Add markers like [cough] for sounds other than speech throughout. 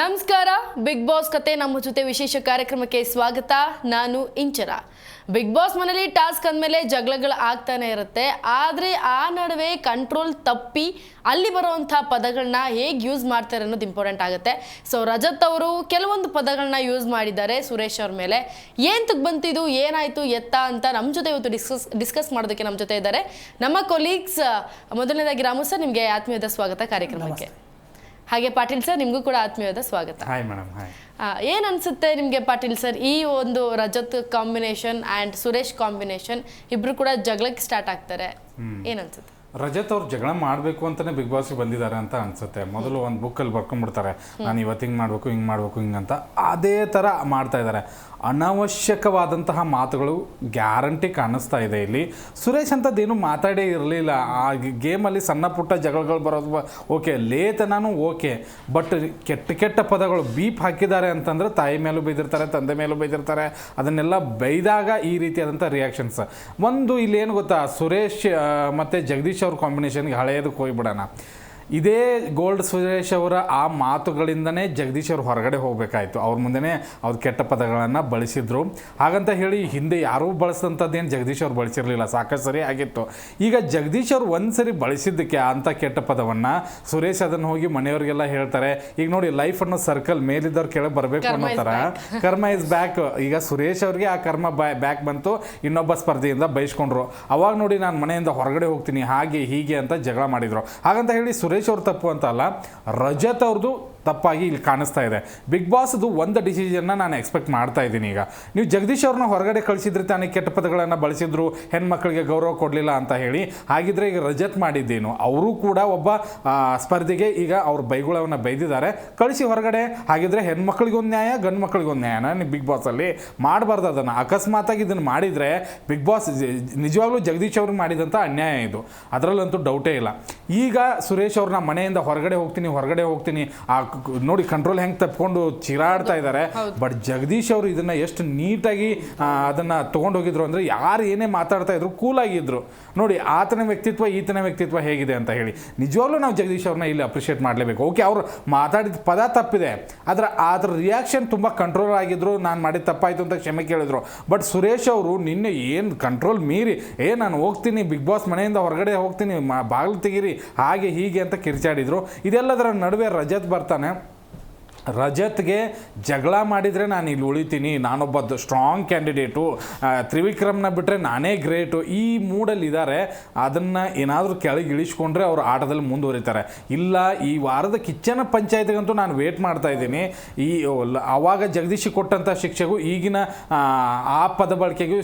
ನಮಸ್ಕಾರ big boss ಕತೆ ನಮ್ಮ ಜೊತೆ ವಿಶೇಷ ಕಾರ್ಯಕ್ರಮಕ್ಕೆ ಸ್ವಾಗತ. ನಾನು ಇಂಚರ ಬಿಗ್ ಬಾಸ್ ಮನೇಲಿ ಟಾಸ್ಕ್ ಅಂದಮೇಲೆ ಜಗಳಗಳು ಆಗ್ತಾನೆ ಇರುತ್ತೆ. ಆದರೆ ಆ ನಡುವೆ ಕಂಟ್ರೋಲ್ ತಪ್ಪಿ ಅಲ್ಲಿ ಬರುವಂಥ ಪದಗಳನ್ನ ಹೇಗೆ ಯೂಸ್ ಮಾಡ್ತಾರೆ ಅನ್ನೋದು ಇಂಪಾರ್ಟೆಂಟ್ ಆಗುತ್ತೆ. ಸೊ ರಜತ್ ಅವರು ಕೆಲವೊಂದು ಪದಗಳನ್ನ ಯೂಸ್ ಮಾಡಿದ್ದಾರೆ ಸುರೇಶ್ ಅವ್ರ ಮೇಲೆ. ಏಂತಕ್ಕೆ ಬಂತಿದು ಏನಾಯಿತು? ಎತ್ತ ಅಂತ ನಮ್ಮ ಜೊತೆ ಇವತ್ತು ಡಿಸ್ಕಸ್ ಡಿಸ್ಕಸ್ ಮಾಡೋದಕ್ಕೆ ನಮ್ಮ ಜೊತೆ ಇದ್ದಾರೆ. ನಮ್ಮ ಕೊಲೀಗ್ಸ್ ಮೊದಲನೇದಾಗಿ ರಾಮು ಸರ್, ನಿಮಗೆ ಆತ್ಮೀಯದ ಸ್ವಾಗತ ಕಾರ್ಯಕ್ರಮಕ್ಕೆ. ಹಾಗೆ ಪಾಟೀಲ್ ಸರ್ ನಿಮಗೂ ಕೂಡ ಆತ್ಮೀಯವಾದ ಸ್ವಾಗತ. ಹಾಯ್ ಮೇಡಮ್ ಹಾಯ್ ಏನ್ ಅನ್ಸುತ್ತೆ ನಿಮಗೆ ಪಾಟೀಲ್ ಸರ್ ಈ ಒಂದು Rajath combination and Suresh combination ಇಬ್ರು ಕೂಡ ಜಗಳಕ್ಕೆ ಸ್ಟಾರ್ಟ್ ಆಗ್ತಾರೆ. ಏನ್ ಅನ್ಸುತ್ತೆ? ರಜತ್ ಅವ್ರು ಜಗಳ ಮಾಡಬೇಕು ಅಂತಲೇ ಬಿಗ್ ಬಾಸ್ಗೆ ಬಂದಿದ್ದಾರೆ ಅಂತ ಅನ್ಸುತ್ತೆ. ಮೊದಲು ಒಂದು ಬುಕ್ಕಲ್ಲಿ ಬರ್ಕೊಂಡ್ಬಿಡ್ತಾರೆ. ನಾನು ಇವತ್ತು ಹಿಂಗೆ ಮಾಡಬೇಕು ಹಿಂಗೆ ಮಾಡಬೇಕು ಹಿಂಗಂತ ಅದೇ ಥರ ಮಾಡ್ತಾ ಇದ್ದಾರೆ. ಅನಾವಶ್ಯಕವಾದಂತಹ ಮಾತುಗಳು ಗ್ಯಾರಂಟಿ ಕಾಣಿಸ್ತಾ ಇದೆ ಇಲ್ಲಿ. ಸುರೇಶ್ ಅಂಥದ್ದೇನು ಮಾತಾಡೇ ಇರಲಿಲ್ಲ. ಆ ಗೇಮಲ್ಲಿ ಸಣ್ಣ ಪುಟ್ಟ ಜಗಳಗಳು ಬರೋದು ಓಕೆ ಲೇತನೂ ಓಕೆ ಬಟ್ ಕೆಟ್ಟ ಕೆಟ್ಟ ಪದಗಳು ಬೀಪ್ ಹಾಕಿದ್ದಾರೆ ಅಂತಂದರೆ ತಾಯಿ ಮೇಲೂ ಬೈದಿರ್ತಾರೆ ತಂದೆ ಮೇಲೂ ಬೈದಿರ್ತಾರೆ. ಅದನ್ನೆಲ್ಲ ಬೈದಾಗ ಈ ರೀತಿಯಾದಂಥ ರಿಯಾಕ್ಷನ್ಸ್ ಒಂದು ಇಲ್ಲಿ ಏನು ಗೊತ್ತಾ? ಸುರೇಶ್ ಮತ್ತೆ ಜಗದೀಶ್ ಅವ್ರ ಕಾಂಬಿನೇಷನ್ಗೆ ಹಳೆಯದಕ್ಕೆ ಹೋಗ್ಬಿಡೋಣ. ಇದೇ ಗೋಲ್ಡ್ ಸುರೇಶ್ ಅವರ ಆ ಮಾತುಗಳಿಂದನೇ ಜಗದೀಶ್ ಅವರು ಹೊರಗಡೆ ಹೋಗಬೇಕಾಯಿತು. ಅವ್ರ ಮುಂದೆನೇ ಅವ್ರ ಕೆಟ್ಟ ಪದಗಳನ್ನು ಬಳಸಿದ್ರು. ಹಾಗಂತ ಹೇಳಿ ಹಿಂದೆ ಯಾರೂ ಬಳಸಿದಂಥದ್ದೇನು ಜಗದೀಶ್ ಅವರು ಬಳಸಿರಲಿಲ್ಲ. ಸಾಕಷ್ಟು ಸರಿ ಆಗಿತ್ತು. ಈಗ ಜಗದೀಶ್ ಅವರು ಒಂದು ಸರಿ ಬಳಸಿದ್ದಕ್ಕೆ ಅಂಥ ಕೆಟ್ಟ ಪದವನ್ನು ಸುರೇಶ್ ಅದನ್ನು ಹೋಗಿ ಮನೆಯವರಿಗೆಲ್ಲ ಹೇಳ್ತಾರೆ. ಈಗ ನೋಡಿ ಲೈಫ್ ಅನ್ನೋ ಸರ್ಕಲ್ ಮೇಲಿದ್ದವ್ರು ಕೆಳಗೆ ಬರಬೇಕು ಅನ್ನೋ ಥರ ಕರ್ಮ ಇಸ್ ಬ್ಯಾಕ್ ಈಗ ಸುರೇಶ್ ಅವ್ರಿಗೆ ಆ ಕರ್ಮ ಬ್ಯಾಕ್ ಬಂತು. ಇನ್ನೊಬ್ಬ ಸ್ಪರ್ಧೆಯಿಂದ ಬೈಸ್ಕೊಂಡ್ರು. ಅವಾಗ ನೋಡಿ ನಾನು ಮನೆಯಿಂದ ಹೊರಗಡೆ ಹೋಗ್ತೀನಿ. ಹಾಗೆ ಹೀಗೆ ಅಂತ ಜಗಳ ಮಾಡಿದರು. ಹಾಗಂತ ಹೇಳಿ ಸುರೇಶ್ ಅವ್ರ ತಪ್ಪು ಅಂತ ಅಲ್ಲ ರಜತ್ ಅವ್ರದ್ದು ತಪ್ಪಾಗಿ ಇಲ್ಲಿ ಕಾಣಿಸ್ತಾ ಇದೆ. ಬಿಗ್ ಬಾಸ್ದು ಒಂದು ಡಿಸಿಷನ್ನ ನಾನು ಎಕ್ಸ್ಪೆಕ್ಟ್ ಮಾಡ್ತಾ ಇದ್ದೀನಿ ಈಗ. ನೀವು ಜಗದೀಶ್ ಅವ್ರನ್ನ ಹೊರಗಡೆ ಕಳಿಸಿದ್ರೆ ತಾನೇ ಕೆಟ್ಟ ಪದಗಳನ್ನು ಬಳಸಿದ್ರು, ಹೆಣ್ಮಕ್ಳಿಗೆ ಗೌರವ ಕೊಡಲಿಲ್ಲ ಅಂತ ಹೇಳಿ, ಹಾಗಿದ್ರೆ ಈಗ ರಜತ್ ಮಾಡಿದ್ದೇನು. ಅವರು ಕೂಡ ಒಬ್ಬ ಸ್ಪರ್ಧೆಗೆ ಈಗ ಅವ್ರ ಬೈಗುಳವನ್ನು ಬೈದಿದ್ದಾರೆ. ಕಳಿಸಿ ಹೊರಗಡೆ, ಹಾಗಿದ್ರೆ ಹೆಣ್ಮಕ್ಳಿಗೊಂದು ನ್ಯಾಯ ಗಂಡು ಮಕ್ಳಿಗೊಂದು ನ್ಯಾಯನ ನೀವು ಬಿಗ್ ಬಾಸಲ್ಲಿ ಮಾಡಬಾರ್ದು ಅದನ್ನು. ಅಕಸ್ಮಾತಾಗಿ ಇದನ್ನು ಮಾಡಿದರೆ ಬಿಗ್ ಬಾಸ್ ನಿಜವಾಗ್ಲೂ ಜಗದೀಶ್ ಅವ್ರಿಗೆ ಮಾಡಿದಂಥ ಅನ್ಯಾಯ ಇದು. ಅದರಲ್ಲಂತೂ ಡೌಟೇ ಇಲ್ಲ. ಈಗ ಸುರೇಶ್ ಅವ್ರನ್ನ ಮನೆಯಿಂದ ಹೊರಗಡೆ ಹೋಗ್ತೀನಿ ಹೊರಗಡೆ ಹೋಗ್ತೀನಿ. ಆ ನೋಡಿ ಕಂಟ್ರೋಲ್ ಹೆಂಗೆ ತಪ್ಕೊಂಡು ಚಿರಾಡ್ತಾ ಇದ್ದಾರೆ ಬಟ್ ಜಗದೀಶ್ ಅವರು ಇದನ್ನ ಎಷ್ಟು ನೀಟಾಗಿ ಅದನ್ನ ತಗೊಂಡು ಹೋಗಿದ್ರು ಅಂದ್ರೆ ಯಾರು ಏನೇ ಮಾತಾಡ್ತಾ ಇದ್ರು ಕೂಲ್ ಆಗಿದ್ರು. ನೋಡಿ ಆತನ ವ್ಯಕ್ತಿತ್ವ ಈತನ ವ್ಯಕ್ತಿತ್ವ ಹೇಗಿದೆ ಅಂತ ಹೇಳಿ. ನಿಜವಾಗ್ಲೂ ನಾವು ಜಗದೀಶ್ ಅವ್ರನ್ನ ಇಲ್ಲಿ ಅಪ್ರಿಷಿಯೇಟ್ ಮಾಡಲೇಬೇಕು. ಓಕೆ ಅವ್ರು ಮಾತಾಡಿದ ಪದ ತಪ್ಪಿದೆ. ಆದ್ರೆ ಅದ್ರ ರಿಯಾಕ್ಷನ್ ತುಂಬ ಕಂಟ್ರೋಲ್ ಆಗಿದ್ರು. ನಾನು ಮಾಡಿದ ತಪ್ಪಾಯ್ತು ಅಂತ ಕ್ಷಮೆ ಕೇಳಿದ್ರು. ಬಟ್ ಸುರೇಶ್ ಅವರು ನಿನ್ನೆ ಏನು ಕಂಟ್ರೋಲ್ ಮೀರಿ ಏ ನಾನು ಹೋಗ್ತೀನಿ ಬಿಗ್ ಬಾಸ್ ಮನೆಯಿಂದ ಹೊರಗಡೆ ಹೋಗ್ತೀನಿ ಮಾ ಬಾಗಿಲು ತೆಗೀರಿ ಹಾಗೆ ಹೀಗೆ ಅಂತ ಕಿರ್ಚಾಡಿದ್ರು. ಇದೆಲ್ಲದರ ನಡುವೆ ರಜತ್ ಬರ್ತಾನೆ né? ರಜತ್ಗೆ ಜಗಳ ಮಾಡಿದರೆ ನಾನು ಇಲ್ಲಿ ಉಳಿತೀನಿ. ನಾನೊಬ್ಬ ಸ್ಟ್ರಾಂಗ್ ಕ್ಯಾಂಡಿಡೇಟು ತ್ರಿವಿಕ್ರಮ್ನ ಬಿಟ್ಟರೆ ನಾನೇ ಗ್ರೇಟು ಈ ಮೂಡಲ್ಲಿ ಇದ್ದಾರೆ ಅದನ್ನು ಏನಾದರೂ ಕೆಳಗೆ ಇಳಿಸ್ಕೊಂಡ್ರೆ ಅವರು ಆಟದಲ್ಲಿ ಮುಂದುವರಿತಾರೆ. ಇಲ್ಲ, ಈ ವಾರದ ಕಿಚ್ಚನ ಪಂಚಾಯತ್ಗಂತೂ ನಾನು ವೇಟ್ ಮಾಡ್ತಾ ಇದ್ದೀನಿ. ಈ ಆವಾಗ ಜಗದೀಶ್ ಕೊಟ್ಟಂಥ ಶಿಕ್ಷೆಗೂ, ಈಗಿನ, ಆ ಪದ ಬಳಕೆಗೂ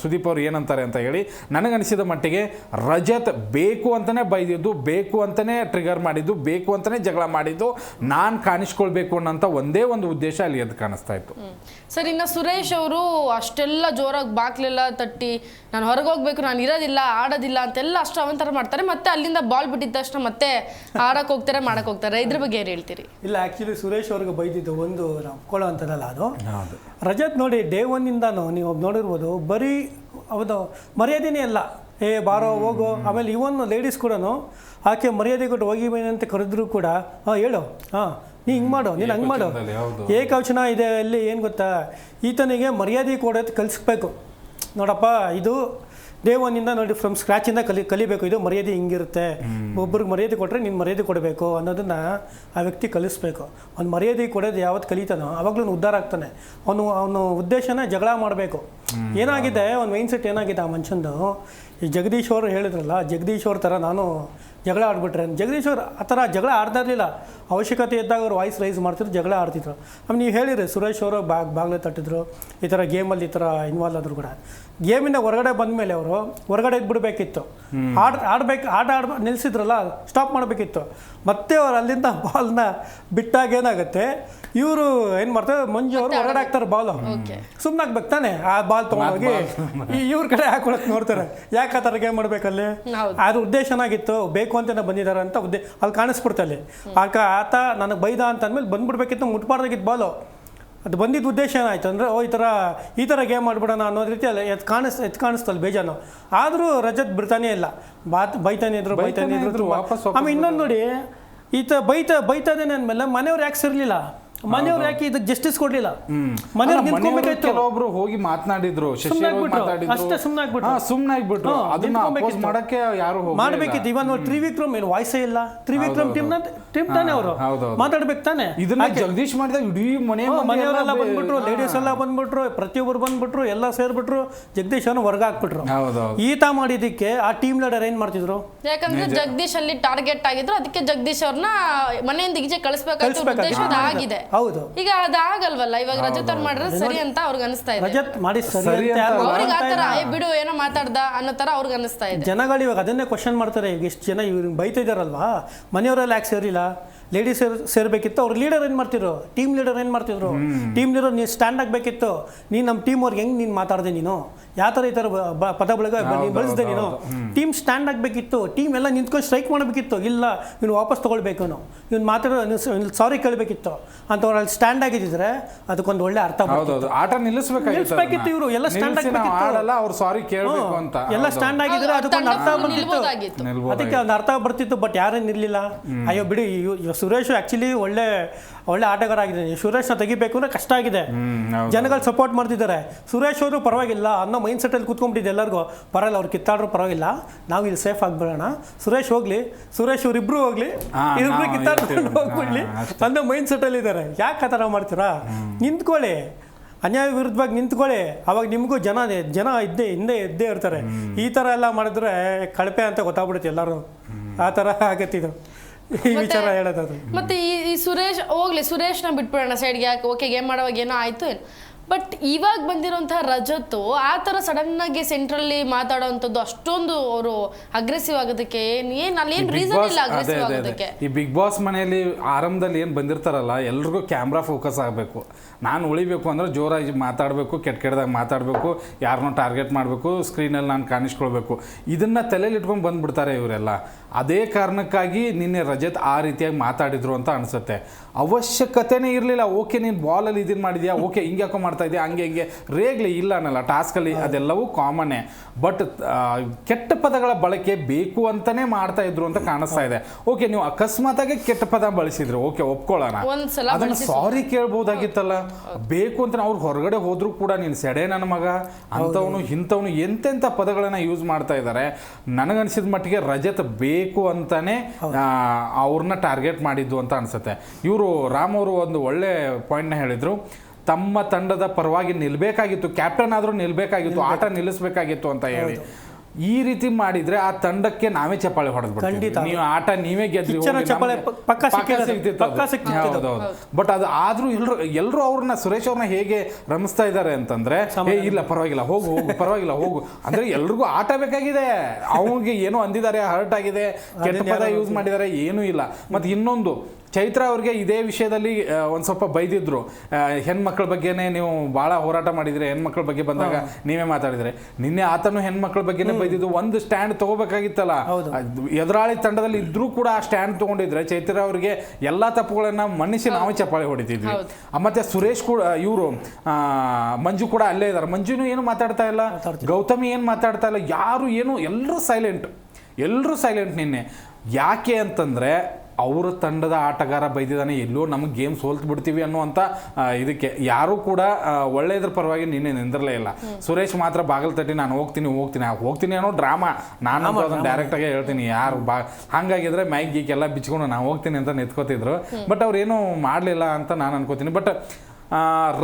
ಸುದೀಪ್ ಅವರು ಏನಂತಾರೆ ಅಂತ ಹೇಳಿ ನನಗನಿಸಿದ ಮಟ್ಟಿಗೆ ರಜತ್ ಬೇಕು ಅಂತಲೇ ಬೈದಿದ್ದು, ಬೇಕು ಅಂತಲೇ ಟ್ರಿಗರ್ ಮಾಡಿದ್ದು, ಬೇಕು ಅಂತಲೇ ಜಗಳ ಮಾಡಿದ್ದು, ನಾನು ಕಾಣಿಸ್ಕೊಳ್ಬೇಕು ಅನ್ನೋಂಥ ಒಂದೇ ಒಂದು ಉದ್ದೇಶ ಅಲ್ಲಿ ಎದ್ದು ಕಾಣಿಸ್ತಾ ಇತ್ತು. ಸರ್ ಇನ್ನು ಸುರೇಶ್ ಅವರು ಅಷ್ಟೆಲ್ಲ ಜೋರಾಗಿ ಬಾಕ್ಲೆಲ್ಲ ತಟ್ಟಿ ನಾನು ಹೊರಗೆ ಹೋಗ್ಬೇಕು ನಾನು ಇರೋದಿಲ್ಲ ಆಡೋದಿಲ್ಲ ಅಂತೆಲ್ಲ ಅಷ್ಟು ಅವಂತರ ಮಾಡ್ತಾರೆ. ಮತ್ತೆ ಅಲ್ಲಿಂದ ಬಾಲ್ ಬಿಟ್ಟಿದ್ದ ತಕ್ಷಣ ಮತ್ತೆ ಆಡಕ್ ಹೋಗ್ತಾರೆ ಮಾಡಕ್ಕೆ ಹೋಗ್ತಾರೆ. ಇದ್ರ ಬಗ್ಗೆ ಏನು ಹೇಳ್ತೀರಿ? ಇಲ್ಲ ಆ್ಯಕ್ಚುಲಿ ಸುರೇಶ್ ಅವ್ರಿಗೆ ಬೈದಿದ್ದು ಒಂದು ನಾವು ಒಪ್ಕೊಳ್ಳೋ ಅಂಥದ್ದಲ್ಲ ಅದು. ರಜತ್ ನೋಡಿ ಡೇ ಒನ್ನಿಂದಾನು ನೀವು ನೋಡಿರ್ಬೋದು ಬರೀ ಹೌದು ಮರ್ಯಾದೆನೇ ಅಲ್ಲ. ಏ ಬಾರೋ ಹೋಗು. ಆಮೇಲೆ ಇವನ್ ಲೇಡೀಸ್ ಕೂಡ ಆಕೆ ಮರ್ಯಾದೆ ಕೊಟ್ಟು ಹೋಗಿ ಬೇನೆ ಅಂತ ಕರೆದ್ರು ಕೂಡ ಹಾಂ ಹೇಳು ಹಾಂ. ನೀ ಹಿಂಗೆ ಮಾಡು ನೀನು ಹಂಗೆ ಮಾಡು. ಏಕವಚನ ಇದೆ ಅಲ್ಲಿ ಏನು ಗೊತ್ತಾ? ಈತನಿಗೆ ಮರ್ಯಾದೆ ಕೊಡೋದು ಕಲಿಸ್ಬೇಕು. ನೋಡಪ್ಪ ಇದು ದೇವನಿಂದ ಒನ್ನಿಂದ ನೋಡಿ ಫ್ರಮ್ ಸ್ಕ್ರ್ಯಾಚಿಂದ ಕಲಿ ಕಲಿಬೇಕು. ಇದು ಮರ್ಯಾದೆ ಹಿಂಗಿರುತ್ತೆ. ಒಬ್ರಿಗೆ ಮರ್ಯಾದೆ ಕೊಟ್ಟರೆ ನೀನು ಮರ್ಯಾದೆ ಕೊಡಬೇಕು ಅನ್ನೋದನ್ನ ಆ ವ್ಯಕ್ತಿ ಕಲಿಸ್ಬೇಕು. ಅವ್ನು ಮರ್ಯಾದೆ ಕೊಡೋದು ಯಾವತ್ತು ಕಲಿತಾನೋ ಅವಾಗಲೂ ಉದ್ಧಾರ ಆಗ್ತಾನೆ. ಅವನು ಅವನು ಉದ್ದೇಶನ ಜಗಳ ಮಾಡಬೇಕು. ಏನಾಗಿದೆ? ಅವ್ನ ಮೈಂಡ್ ಸೆಟ್ ಏನಾಗಿದೆ ಆ ಮನುಷ್ಯಂದು? ಈ ಜಗದೀಶ್ ಅವರು ಹೇಳಿದ್ರಲ್ಲ ಜಗದೀಶ್ ಅವ್ರ ಥರ ನಾನು ಜಗಳ ಆಡ್ಬಿಟ್ರೆ. ಜಗದೀಶ್ ಅವ್ರು ಆ ಥರ ಜಗಳ ಆಡ್ತಾ ಇರಲಿಲ್ಲ. ಅವಶ್ಯಕತೆ ಇದ್ದಾಗ ಅವ್ರು ವಾಯ್ಸ್ ರೈಸ್ ಮಾಡ್ತಿದ್ರು ಜಗಳ ಆಡ್ತಿದ್ರು. ಆಮೇಲೆ ನೀವು ಹೇಳಿರಿ ಸುರೇಶ್ ಅವರು ಬಾಗ್ ಬಾಗ್ಲೆ ತಟ್ಟಿದ್ರು. ಈ ಥರ ಗೇಮಲ್ಲಿ ಈ ಥರ ಇನ್ವಾಲ್ವ್ ಆದ್ರು ಕೂಡ. ಗೇಮಿಂದ ಹೊರಗಡೆ ಬಂದ ಮೇಲೆ ಅವರು ಹೊರಗಡೆ ಇದ್ಬಿಡ್ಬೇಕಿತ್ತು. ಆಡ್ ಆಡ್ಬೇಕು ಆಟ ಆಡ್ ನಿಲ್ಲಿಸಿದ್ರಲ್ಲ ಸ್ಟಾಪ್ ಮಾಡಬೇಕಿತ್ತು. ಮತ್ತೆ ಅವ್ರು ಅಲ್ಲಿಂದ [laughs] ಬಾಲ್ನ ಬಿಟ್ಟಾಗ ಏನಾಗುತ್ತೆ? ಇವರು ಏನು ಮಾಡ್ತಾರೆ? ಮಂಜು ಅವರು ಹೊರಗಡೆ ಹಾಕ್ತಾರೆ ಬಾಲ್ ಸುಮ್ಮನೆ ಆಗ್ಬೇಕು ತಾನೆ. ಆ ಬಾಲ್ ತೊಗೊಂಡೋಗಿ ಇವ್ರ ಕಡೆ ಹಾಕೊಳಕ್ ನೋಡ್ತಾರೆ. ಯಾಕೆ ಆ ಥರ ಗೇಮ್ ಮಾಡ್ಬೇಕಲ್ಲಿ? ಅಲ್ಲಿ ಅದ್ರ ಉದ್ದೇಶನಾಗಿತ್ತು ಬೇಕು ಅಂತಲೇ ಬಂದಿದ್ದಾರೆ ಅಂತ ಉದ್ದೇ ಅಲ್ಲಿ ಕಾಣಿಸ್ಬಿಡ್ತಾ ಅಲ್ಲಿ. ಆಕ ಆತ ನನಗೆ ಬೈದ ಅಂತ ಅಂದಮೇಲೆ ಬಂದ್ಬಿಡ್ಬೇಕಿತ್ತು ಮುಟ್ಬಾರ್ದಾಗಿತ್ತು ಬಾಲು. ಅದು ಬಂದಿದ್ದ ಉದ್ದೇಶ ಏನಾಯ್ತು ಅಂದರೆ ಓ ಈ ಥರ ಈ ಥರ ಗೇಮ್ ಮಾಡಿಬಿಡೋಣ ಅನ್ನೋ ರೀತಿಯಲ್ಲಿ ಎತ್ ಕಾಣಿಸ್ ಎತ್ ಕಾಣಿಸ್ತಲ್ಲ ಬೇಜಾನು. ಆದರೂ ರಜತ್ ಬಿಡ್ತಾನೆ ಇಲ್ಲ. ಬಾತ್ ಬೈತಾನೆ ಇದ್ರು ಬೈತಾನೆ ಇದ್ರು ಆಮೇಲೆ ಇನ್ನೊಂದು ನೋಡಿ ಈತ ಬೈತಾ ಬೈತಾನೆ ಅಂದಮೇಲೆ ಮನೆಯವ್ರು ಯಾಕೆ ಸೇರ್ಲಿಲ್ಲ? ಮನೆಯವ್ರು ಯಾಕೆ ಇದಕ್ಕೆ ಜಸ್ಟಿಸ್ ಕೊಡ್ಲಿಲ್ಲ? ಮನೆಯವ್ರು ನಿಂತ್ಕೊಬೇಕಾಯ್ತು. ಕೆಲವೊಬ್ರು ಹೋಗಿ ಮಾತನಾಡಿದ್ರು ಅಷ್ಟೇ ಸುಮ್ಮನೆ ಆಗ್ಬಿಟ್ರು. ಸುಮ್ಮನೆ ಸುಮ್ನೆ ಆಗ್ಬಿಟ್ರು. ಅದನ್ನ ಅಪೋಸ್ ಮಾಡಕ್ಕೆ ಯಾರು. ಮಾಡ್ಬೇಕಿತ್ತು. ಇವನ್ ತ್ರಿವಿಕ್ರಮ್ ಏನು ವಾಯ್ಸೇ ಇಲ್ಲ. ತ್ರಿವಿಕ್ರಮ್ ಟೀಮ್ ಟೀಮ್ ತಾನೇ ಅವರು. ಮಾತಾಡ್ಬೇಕು ತಾನೆ? ಇದನ್ನ ಜಗದೀಶ್ ಮಾಡಿದಾಗ ಇಡೀ ಮನೆ ಮನೆಯವರೆಲ್ಲ ಬಂದ್ಬಿಟ್ರು ಲೇಡೀಸ್ ಎಲ್ಲ ಬಂದ್ಬಿಟ್ರು ಪ್ರತಿಯೊಬ್ಬರು ಬಂದ್ಬಿಟ್ರು ಎಲ್ಲ ಸೇರ್ಬಿಟ್ರು ಜಗದೀಶ್ ಅವನು ಹೊರಗೆ ಹಾಕ್ಬಿಟ್ರು ಈತ ಮಾಡಿದ್ದಕ್ಕೆ ಆ ಟೀಮ್ ಲೀಡರ್ ಏನ್ ಮಾಡ್ತಿದ್ರು? ಯಾಕಂದ್ರೆ ಜಗದೀಶ್ ಅಲ್ಲಿ ಟಾರ್ಗೆಟ್ ಆಗಿದ್ರು ಅದಕ್ಕೆ ಜಗದೀಶ್ ಅವ್ರನ್ನ ಮನೆಯಿಂದ ಈಚೆ ಕಳಿಸ್ಬೇಕಾಯ್ತು ಉದ್ದೇಶ ಕಳಿಸ್ಬೇಕಾಗಿತ್ತು. ಅದಾಗಿದೆ ಹೌದು. ಈಗ ಅದಾಗಲ್ವಲ್ಲ ಇವಾಗ ರಜತ್ ಅವ್ರು ಮಾಡಿದ್ರೆ ಸರಿ ಅಂತ ಅವ್ರಿಗೆ ಅನಿಸ್ತಾ ಇದೆ. ರಜತ್ ಮಾಡಿ ಸರಿ ಅಂತ ಯಾರು ಅವ್ರಿಗೆ ಅಂತ ಆತರ ಏ ಬಿಡು ಏನೋ ಮಾತಾಡ್ದ ಅನ್ನೋ ಥರ ಅವ್ರಿಗೆ ಅನಿಸ್ತಾ ಇದೆ. ಜನಗಳು ಇವಾಗ ಅದನ್ನೇ ಕ್ವಶನ್ ಮಾಡ್ತಾರೆ ಈಗ ಎಷ್ಟು ಜನ ಇವ್ರಿಗೆ ಬೈತಿದಾರಲ್ವಾ ಮನೆಯವರೆಲ್ಲ ಯಾಕೆ ಸೇರಿಲ್ಲ ಲೇಡೀಸ್ ಸೇರ್ ಸೇರ್ಬೇಕಿತ್ತು. ಅವ್ರ ಲೀಡರ್ ಏನು ಮಾಡ್ತಿದ್ರು? ಟೀಮ್ ಲೀಡರ್ ಏನು ಮಾಡ್ತಿದ್ರು? ಟೀಮ್ ಲೀಡರ್ ನೀನು ಸ್ಟ್ಯಾಂಡ್ ಆಗಬೇಕಿತ್ತು. ನೀನು ನಮ್ಮ ಟೀಮ್ ಅವ್ರಿಗೆ ಹೆಂಗೆ ನೀನು ಮಾತಾಡಿದೆ ನೀನು? ಯಾವ ಥರ ಈ ಥರ ಪದ ಬಳಗ ನೀನು ಬಳಸಿದೆ ನೀನು? ಟೀಮ್ ಸ್ಟ್ಯಾಂಡ್ ಆಗಬೇಕಿತ್ತು. ಟೀಮ್ ಎಲ್ಲ ನಿಂತ್ಕೊಂಡು ಸ್ಟ್ರೈಕ್ ಮಾಡಬೇಕಿತ್ತು. ಇಲ್ಲ ಇವ್ನು ವಾಪಸ್ ತೊಗೊಳ್ಬೇಕು ಇವನು ಇವ್ನು ಮಾತಾಡೋ ಸಾರಿ ಕೇಳಬೇಕಿತ್ತು. ಅಂತ ಅಲ್ಲಿ ಸ್ಟ್ಯಾಂಡ್ ಆಗಿದ್ದಿದ್ರೆ ಅದಕ್ಕೊಂದು ಒಳ್ಳೆ ಅರ್ಥ ಬರ್ತಿತ್ತು. ಆಟ ನಿಲ್ಲಿಸ್ಬೇಕಾಗಿತ್ತು ಇವರು. ಎಲ್ಲ ಸ್ಟ್ಯಾಂಡ್ ಆಗಬೇಕಿತ್ತು. ಅವ್ರು ಸಾರಿ ಕೇಳಬೇಕು. ಅಂತ. ಎಲ್ಲ ಸ್ಟ್ಯಾಂಡ್ ಆಗಿದ್ರೆ ಅದಕ್ಕೊಂದು ಅರ್ಥ ಬರ್ತಿತ್ತು. ಅದಕ್ಕೆ ಒಂದು ಅರ್ಥ ಬರ್ತಿತ್ತು ಬಟ್ ಯಾರೇನು ಇರಲಿಲ್ಲ ಅಯ್ಯೋ ಬಿಡಿ ಸುರೇಶ್ ಆ್ಯಕ್ಚುಲಿ ಒಳ್ಳೆ ಒಳ್ಳೆ ಆಟಗಾರ ಆಗಿದ್ದಾನೆ ಸುರೇಶ್ನ ತೆಗಿಬೇಕು ಅಂದ್ರೆ ಕಷ್ಟ ಆಗಿದೆ. ಜನಗಳು ಸಪೋರ್ಟ್ ಮಾಡ್ತಿದ್ದಾರೆ. ಸುರೇಶ್ ಅವರು ಪರವಾಗಿಲ್ಲ. ಅನ್ನೋ ಮೈಂಡ್ ಸೆಟ್ಟಲ್ಲಿ ಕೂತ್ಕೊಂಡ್ಬಿಟ್ಟಿದೆ ಎಲ್ಲರಿಗೂ. ಪರವಾಗಿಲ್ಲ ಅವ್ರು ಕಿತ್ತಾಡ್ರು ಪರವಾಗಿಲ್ಲ. ನಾವು ಇಲ್ಲಿ ಸೇಫ್ ಆಗಿಬಿಡೋಣ. ಸುರೇಶ್ ಹೋಗ್ಲಿ. ಸುರೇಶ್ ಅವ್ರಿಬ್ರು ಹೋಗ್ಲಿ. ನಾವು ಕಿತ್ತಾಡ್ಕೊಂಡು. ಹೋಗ್ಬಿಡ್ಲಿ. ಅನ್ನೋ ಮೈಂಡ್ ಸೆಟ್ಟಲ್ಲಿ ಇದ್ದಾರೆ. ಯಾಕೆ ಆ ಥರ ಮಾಡ್ತೀರಾ? ನಿಂತ್ಕೊಳ್ಳಿ. ಅನ್ಯಾಯ ವಿರುದ್ಧವಾಗಿ ನಿಂತ್ಕೊಳ್ಳಿ. ಅವಾಗ ನಿಮಗೂ ಜನ ಜನ ಇದ್ದೇ ಹಿಂದೆ ಇದ್ದೇ ಇರ್ತಾರೆ. ಈ ಥರ ಎಲ್ಲ ಮಾಡಿದ್ರೆ ಕಳಪೆ ಅಂತ ಗೊತ್ತಾಗ್ಬಿಡುತ್ತೆ ಎಲ್ಲರೂ. ಆ ಥರ ಆಗತ್ತಿದು ಈ ವಿಚಾರ ಹೇಳೋದು ಮತ್ತೆ ಈ ಈ ಸುರೇಶ್ ಹೋಗ್ಲಿ ಸುರೇಶ್ನ ಬಿಟ್ಬಿಡೋಣ ಸೈಡ್ಗೆ ಯಾಕೆ? ಓಕೆ ಗೇಮ್ ಮಾಡೋವಾಗ ಏನೋ ಆಯ್ತು ಏನು? ಬಟ್ ಇವಾಗ ಬಂದಿರೋಂತಹ ರಜತ್ತು ಆ ಥರ ಸಡನ್ ಆಗಿ ಸೆಂಟ್ರಲ್ಲಿ ಮಾತಾಡೋವಂಥದ್ದು ಅಷ್ಟೊಂದು ಅವರು ಅಗ್ರೆಸಿವ್ ಆಗೋದಕ್ಕೆ ಏನು ಏನು ಅಲ್ಲಿ ಏನು ಈ ರೀಸನ್ ಇಲ್ಲ ಅಗ್ರೆಸಿವ್. ಆಗೋದಕ್ಕೆ? ಈ ಬಿಗ್ ಬಾಸ್ ಮನೆಯಲ್ಲಿ ಆರಂಭದಲ್ಲಿ ಏನು ಬಂದಿರ್ತಾರಲ್ಲ ಎಲ್ರಿಗೂ ಕ್ಯಾಮ್ರಾ ಫೋಕಸ್ ಆಗಬೇಕು. ನಾನು ಉಳಿಬೇಕು ಅಂದ್ರೆ ಜೋರಾಗಿ ಮಾತಾಡಬೇಕು ಕೆಟ್ಟ ಕೆಟ್ಟದಾಗ ಮಾತಾಡಬೇಕು ಯಾರನ್ನೋ ಟಾರ್ಗೆಟ್ ಮಾಡಬೇಕು ಸ್ಕ್ರೀನಲ್ಲಿ ನಾನು ಕಾಣಿಸ್ಕೊಳ್ಬೇಕು. ಇದನ್ನ ತಲೆಯಲ್ಲಿ ಇಟ್ಕೊಂಡು ಬಂದ್ಬಿಡ್ತಾರೆ ಇವರೆಲ್ಲ. ಅದೇ ಕಾರಣಕ್ಕಾಗಿ ನಿನ್ನೆ ರಜತ್ ಆ ರೀತಿಯಾಗಿ ಮಾತಾಡಿದ್ರು ಅಂತ ಅನಿಸುತ್ತೆ. ಅವಶ್ಯಕತೆನೇ ಇರಲಿಲ್ಲ. ಓಕೆ ನೀನು ಬಾಲಲ್ಲಿ ಇದನ್ನು ಮಾಡಿದ್ಯಾ? ಓಕೆ ಹಿಂಗೆ ಯಾಕೋ ಮಾಡ್ತಾ ಇದೆಯಾ? ಹಂಗೆ ಹಿಂಗೆ. ರೇಗ್ಲಿ ಇಲ್ಲ ಅನ್ನಲ್ಲ. ಟಾಸ್ಕಲ್ಲಿ ಅದೆಲ್ಲವೂ ಕಾಮನ್ನೇ ಬಟ್ ಕೆಟ್ಟ ಪದಗಳ ಬಳಕೆ ಬೇಕು ಅಂತಲೇ ಮಾಡ್ತಾ ಇದ್ರು ಅಂತ ಕಾಣಿಸ್ತಾ ಇದೆ. ಓಕೆ ನೀವು ಅಕಸ್ಮಾತಾಗೆ ಕೆಟ್ಟ ಪದ ಬಳಸಿದ್ರು. ಓಕೆ ಒಪ್ಕೊಳ್ಳೋಣ. ಅದನ್ನು ಸಾರಿ ಕೇಳ್ಬೋದಾಗಿತ್ತಲ್ಲ. ಬೇಕು ಅಂತ ಅವ್ರು ಹೊರಗಡೆ ಹೋದರೂ ಕೂಡ ನೀನು ಸೆಡೆ ನನ್ನ ಮಗ. ಅಂಥವನು ಇಂಥವನು ಎಂತೆಂಥ ಪದಗಳನ್ನು ಯೂಸ್ ಮಾಡ್ತಾ ಇದ್ದಾರೆ ನನಗನ್ಸಿದ ಮಟ್ಟಿಗೆ ರಜತ್ ಬೇಕು ಅಂತಾನೆ ಅವ್ರನ್ನ ಟಾರ್ಗೆಟ್ ಮಾಡಿದ್ದು ಅಂತ ಅನ್ಸುತ್ತೆ. ಇವರು ರಾಮ್ ಅವರು ಒಂದು ಒಳ್ಳೆ ಪಾಯಿಂಟ್ನ ಹೇಳಿದ್ರು. ತಮ್ಮ ತಂಡದ ಪರವಾಗಿ ನಿಲ್ಬೇಕಾಗಿತ್ತು. ಕ್ಯಾಪ್ಟನ್ ಆದ್ರೂ ನಿಲ್ಬೇಕಾಗಿತ್ತು. ಆಟ ನಿಲ್ಲಿಸಬೇಕಾಗಿತ್ತು ಅಂತ ಹೇಳಿ. ಈ ರೀತಿ ಮಾಡಿದ್ರೆ ಆ ತಂಡಕ್ಕೆ ನಾವೇ ಚಪ್ಪಾಳೆ ಹೊಡೆದ್ ಖಂಡಿತ. ನೀವು ಆಟ ನೀವೇ ಗೆದ್ರಿ ಚಪ್ಪಾಳೆ ಬಟ್ ಅದು. ಆದ್ರೂ ಎಲ್ರು ಎಲ್ರು ಅವ್ರನ್ನ ಸುರೇಶ್ ಅವ್ರನ್ನ ಹೇಗೆ ರಮಿಸ್ತಾ ಇದ್ದಾರೆ ಅಂತಂದ್ರೆ ಇಲ್ಲ ಪರವಾಗಿಲ್ಲ ಹೋಗು ಹೋಗು ಪರವಾಗಿಲ್ಲ ಹೋಗು. ಅಂದ್ರೆ ಎಲ್ರಿಗೂ ಆಟ ಬೇಕಾಗಿದೆ. ಅವ್ನಿಗೆ ಏನೋ ಅಂದಿದ್ದಾರೆ ಹರ್ಟ್ ಆಗಿದೆ ಕೆಟ್ಟ ಪದ ಯೂಸ್ ಮಾಡಿದ್ದಾರೆ ಏನೂ ಇಲ್ಲ. ಮತ್ತೆ ಇನ್ನೊಂದು ಚೈತ್ರ ಅವ್ರಿಗೆ ಇದೇ ವಿಷಯದಲ್ಲಿ ಒಂದು ಸ್ವಲ್ಪ ಬೈದಿದ್ರು. ಹೆಣ್ಮಕ್ಳ ಬಗ್ಗೆನೇ ನೀವು ಭಾಳ ಹೋರಾಟ ಮಾಡಿದ್ರೆ ಹೆಣ್ಮಕ್ಳ ಬಗ್ಗೆ ಬಂದಾಗ ನೀವೇ ಮಾತಾಡಿದ್ರೆ. ನಿನ್ನೆ ಆತನು ಹೆಣ್ಮಕ್ಳ ಬಗ್ಗೆನೇ ಬೈದಿದ್ದು ಒಂದು ಸ್ಟ್ಯಾಂಡ್ ತಗೋಬೇಕಾಗಿತ್ತಲ್ಲ. ಎದುರಾಳಿ ತಂಡದಲ್ಲಿ ಇದ್ರೂ ಕೂಡ ಆ ಸ್ಟ್ಯಾಂಡ್ ತಗೊಂಡಿದ್ರೆ ಚೈತ್ರ ಅವರಿಗೆ ಎಲ್ಲ ತಪ್ಪುಗಳನ್ನ ಮನ್ನಿಸಿ ನಾವು ಚಪ್ಪಾಳೆ ಹೊಡಿತಿದ್ವಿ. ಮತ್ತೆ ಸುರೇಶ್ ಕೂಡ ಇವರು ಮಂಜು ಕೂಡ ಅಲ್ಲೇ ಇದ್ದಾರೆ ಮಂಜುನು ಏನು ಮಾತಾಡ್ತಾ ಇಲ್ಲ? ಗೌತಮಿ ಏನು ಮಾತಾಡ್ತಾ ಇಲ್ಲ? ಯಾರು ಏನು ಎಲ್ಲರೂ ಸೈಲೆಂಟ್ ಎಲ್ಲರೂ ಸೈಲೆಂಟ್ ನಿನ್ನೆ. ಯಾಕೆ ಅಂತಂದ್ರೆ ಅವರ ತಂಡದ ಆಟಗಾರ ಬೈದಿದ್ದಾನೆ ಎಲ್ಲೋ ನಮಗೆ ಗೇಮ್ ಸೋಲ್ತು ಬಿಡ್ತೀವಿ ಅನ್ನುವಂಥ ಇದಕ್ಕೆ. ಯಾರು ಕೂಡ ಒಳ್ಳೆಯದ್ರ ಪರವಾಗಿ ನಿನ್ನೆ ನಿಂದಿರಲೇ ಇಲ್ಲ. ಸುರೇಶ್ ಮಾತ್ರ ಬಾಗಿಲು ತಟ್ಟಿ ನಾನು ಹೋಗ್ತೀನಿ ಹೋಗ್ತೀನಿ ಹೋಗ್ತೀನಿ ಅನ್ನೋ ಡ್ರಾಮಾ. ನಾನು ಅದನ್ನು ಡೈರೆಕ್ಟಾಗೆ ಹೇಳ್ತೀನಿ ಯಾರು ಬಾ ಹಂಗಾಗಿದ್ರೆ ಮೈಕ್ ಗೀಕೆಲ್ಲ ಎಲ್ಲ ಬಿಚ್ಕೊಂಡು ನಾನು ಹೋಗ್ತೀನಿ ಅಂತ ನಿಂತ್ಕೋತಿದ್ರು. ಬಟ್ ಅವ್ರು ಏನೂ ಮಾಡಲಿಲ್ಲ ಅಂತ ನಾನು ಅನ್ಕೋತೀನಿ. ಬಟ್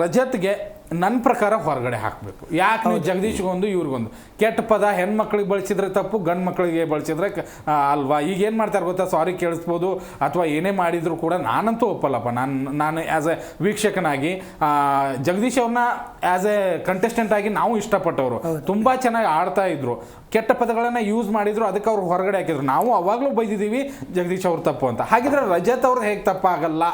ರಜತ್ಗೆ ನನ್ನ ಪ್ರಕಾರ ಹೊರಗಡೆ ಹಾಕಬೇಕು. ಯಾಕೆ ನೀವು ಜಗದೀಶ್ಗೊಂದು ಇವ್ರಿಗೊಂದು. ಕೆಟ್ಟ ಪದ ಹೆಣ್ಮಕ್ಳಿಗೆ ಬಳಸಿದ್ರೆ ತಪ್ಪು ಗಂಡು ಮಕ್ಕಳಿಗೆ ಬಳಸಿದ್ರೆ ಅಲ್ವಾ? ಈಗ ಏನು ಮಾಡ್ತಾರೆ ಗೊತ್ತಾ? ಸಾರಿ ಕೇಳಿಸ್ಬೋದು ಅಥವಾ ಏನೇ ಮಾಡಿದರೂ ಕೂಡ ನಾನಂತೂ ಒಪ್ಪಲ್ಲಪ್ಪ. ನಾನು ನಾನು ಆ್ಯಸ್ ಎ ವೀಕ್ಷಕನಾಗಿ ಜಗದೀಶ್ ಅವ್ರನ್ನ ಆ್ಯಸ್ ಎ ಕಂಟೆಸ್ಟೆಂಟ್ ಆಗಿ ನಾವು ಇಷ್ಟಪಟ್ಟವರು. ತುಂಬ ಚೆನ್ನಾಗಿ ಆಡ್ತಾ ಇದ್ರು. ಕೆಟ್ಟ ಪದಗಳನ್ನು ಯೂಸ್ ಮಾಡಿದ್ರು ಅದಕ್ಕೆ ಅವ್ರು ಹೊರಗಡೆ ಹಾಕಿದ್ರು. ನಾವು ಅವಾಗಲೂ ಬೈದಿದ್ದೀವಿ ಜಗದೀಶ್ ಅವ್ರ ತಪ್ಪು ಅಂತ. ಹಾಗಿದ್ರೆ ರಜತ್ ಅವ್ರದ್ದು ಹೇಗೆ ತಪ್ಪಾಗಲ್ಲ?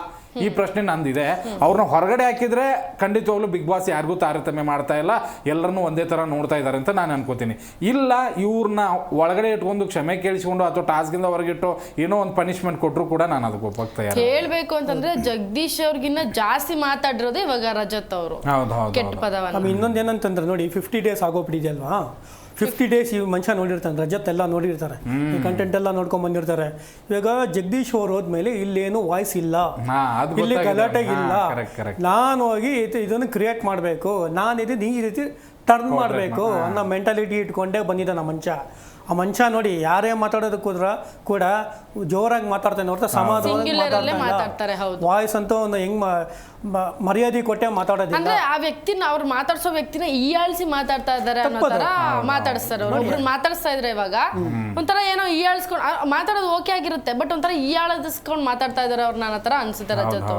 ಈ ಪ್ರಶ್ನೆ ನಂದಿದೆ. ಅವ್ರನ್ನ ಹೊರಗಡೆ ಹಾಕಿದ್ರೆ ಖಂಡಿತವಾಗ್ಲೂ ಬಿಗ್ ಬಾಸ್ ಯಾರಿಗೂ ತಾರತಮ್ಯ ಮಾಡ್ತಾ ಇಲ್ಲ. ಎಲ್ಲರನ್ನೂ ಒಂದೇ ತರ ನೋಡ್ತಾ ಇದ್ದಾರೆ ಅಂತ ನಾನು ಅನ್ಕೋತೀನಿ. ಇಲ್ಲ ಇವ್ರನ್ನ ಒಳಗಡೆ ಇಟ್ಕೊಂಡು ಕ್ಷಮೆ ಕೇಳಿಸಿಕೊಂಡು ಅಥವಾ ಟಾಸ್ಕಿಂದ ಹೊರಗಿಟ್ಟು ಏನೋ ಒಂದು ಪನಿಷ್ಮೆಂಟ್ ಕೊಟ್ಟರು ಕೂಡ ನಾನು ಅದಕ್ಕೆ ಒಪ್ಪಾಗ್ತಾ ಇಲ್ಲ ಹೇಳ್ಬೇಕು ಅಂತಂದ್ರೆ ಜಗದೀಶ್ ಅವ್ರಿಗಿನ್ನ ಜಾಸ್ತಿ ಮಾತಾಡಿರೋದೇ ಇವಾಗ ರಜತ್ ಅವರು. ಹೌದು ಹೌದು ಕೆಟ್ಟ ಪದವನ್ನ ಆಮೇಲೆ ಇನ್ನೊಂದು ಏನಂತಂದ್ರೆ ನೋಡಿ ಫಿಫ್ಟಿ ಡೇಸ್ ಆಗೋಗ್ಬಿಟ್ಟಿದೆ ಅಲ್ವಾ? ಫಿಫ್ಟಿ ಡೇಸ್ ಈ ಮನುಷ್ಯ ನೋಡಿರ್ತಾನೆ ರಜತ್ ಎಲ್ಲ ನೋಡಿರ್ತಾರೆ ಈ ಕಂಟೆಂಟ್ ಎಲ್ಲ ನೋಡ್ಕೊಂಡ್ ಬಂದಿರ್ತಾರೆ. ಇವಾಗ ಜಗದೀಶ್ ಅವ್ರು ಹೋದ್ಮೇಲೆ ಇಲ್ಲೇನು ವಾಯ್ಸ್ ಇಲ್ಲ. ಇಲ್ಲಿ ಗಲಾಟೆ ಇಲ್ಲ. ನಾನು ಹೋಗಿ ಇದು- ಇದನ್ನು ಕ್ರಿಯೇಟ್ ಮಾಡಬೇಕು. ನಾನು ಇದನ್ನ ಈ ರೀತಿ ಟರ್ನ್ ಮಾಡಬೇಕು ಅನ್ನೋ ಮೆಂಟಾಲಿಟಿ ಇಟ್ಕೊಂಡೇ ಬಂದಿದ್ದಾನೆ ಮನುಷ್ಯ. ಆ ಮನುಷ್ಯ ನೋಡಿ ಯಾರೇ ಮಾತಾಡೋದಕ್ಕೆ ಹೋದ್ರ ಕೂಡ ಜೋರಾಗಿ ಮಾತಾಡ್ತಾನೆ ಹೊರತು ಸಮಾಧಾನ ಮಾತಾಡ್ತಾರೆ ಹೌದು. ವಾಯ್ಸ್ ಅಂತ ಒಂದು ಹೆಂಗ್ ಮರ್ಯಾದೆ ಕೊಟ್ಟೆ ಮಾತಾಡೋದಿಲ್ಲ. ಅಂದ್ರೆ ಆ ವ್ಯಕ್ತಿನ ಅವ್ರು ಮಾತಾಡ್ಸೋ ವ್ಯಕ್ತಿನ ಈಯಾಳಿಸಿ ಮಾತಾಡ್ತಾ ಇದಾರೆ ಅನ್ನೋ ತರ ಮಾತಾಡಿಸ್ತಾರೆ ಅವ್ರು. ಒಬ್ರು ಮಾತಾಡಿಸ್ತಾ ಇದ್ರೆ ಇವಾಗ ಒಂಥರ ಏನೋ ಈ ಆ, ಮಾತಾಡೋದು ಓಕೆ ಆಗಿರುತ್ತೆ ಬಟ್ ಒಂಥರ ಈಯಾಳಿಸ್ಕೊಂಡು ಮಾತಾಡ್ತಾ ಇದಾರೆ ಅವ್ರ ನನ್ನ ತರ ಅನ್ಸುತ್ತೆ ರಜತ್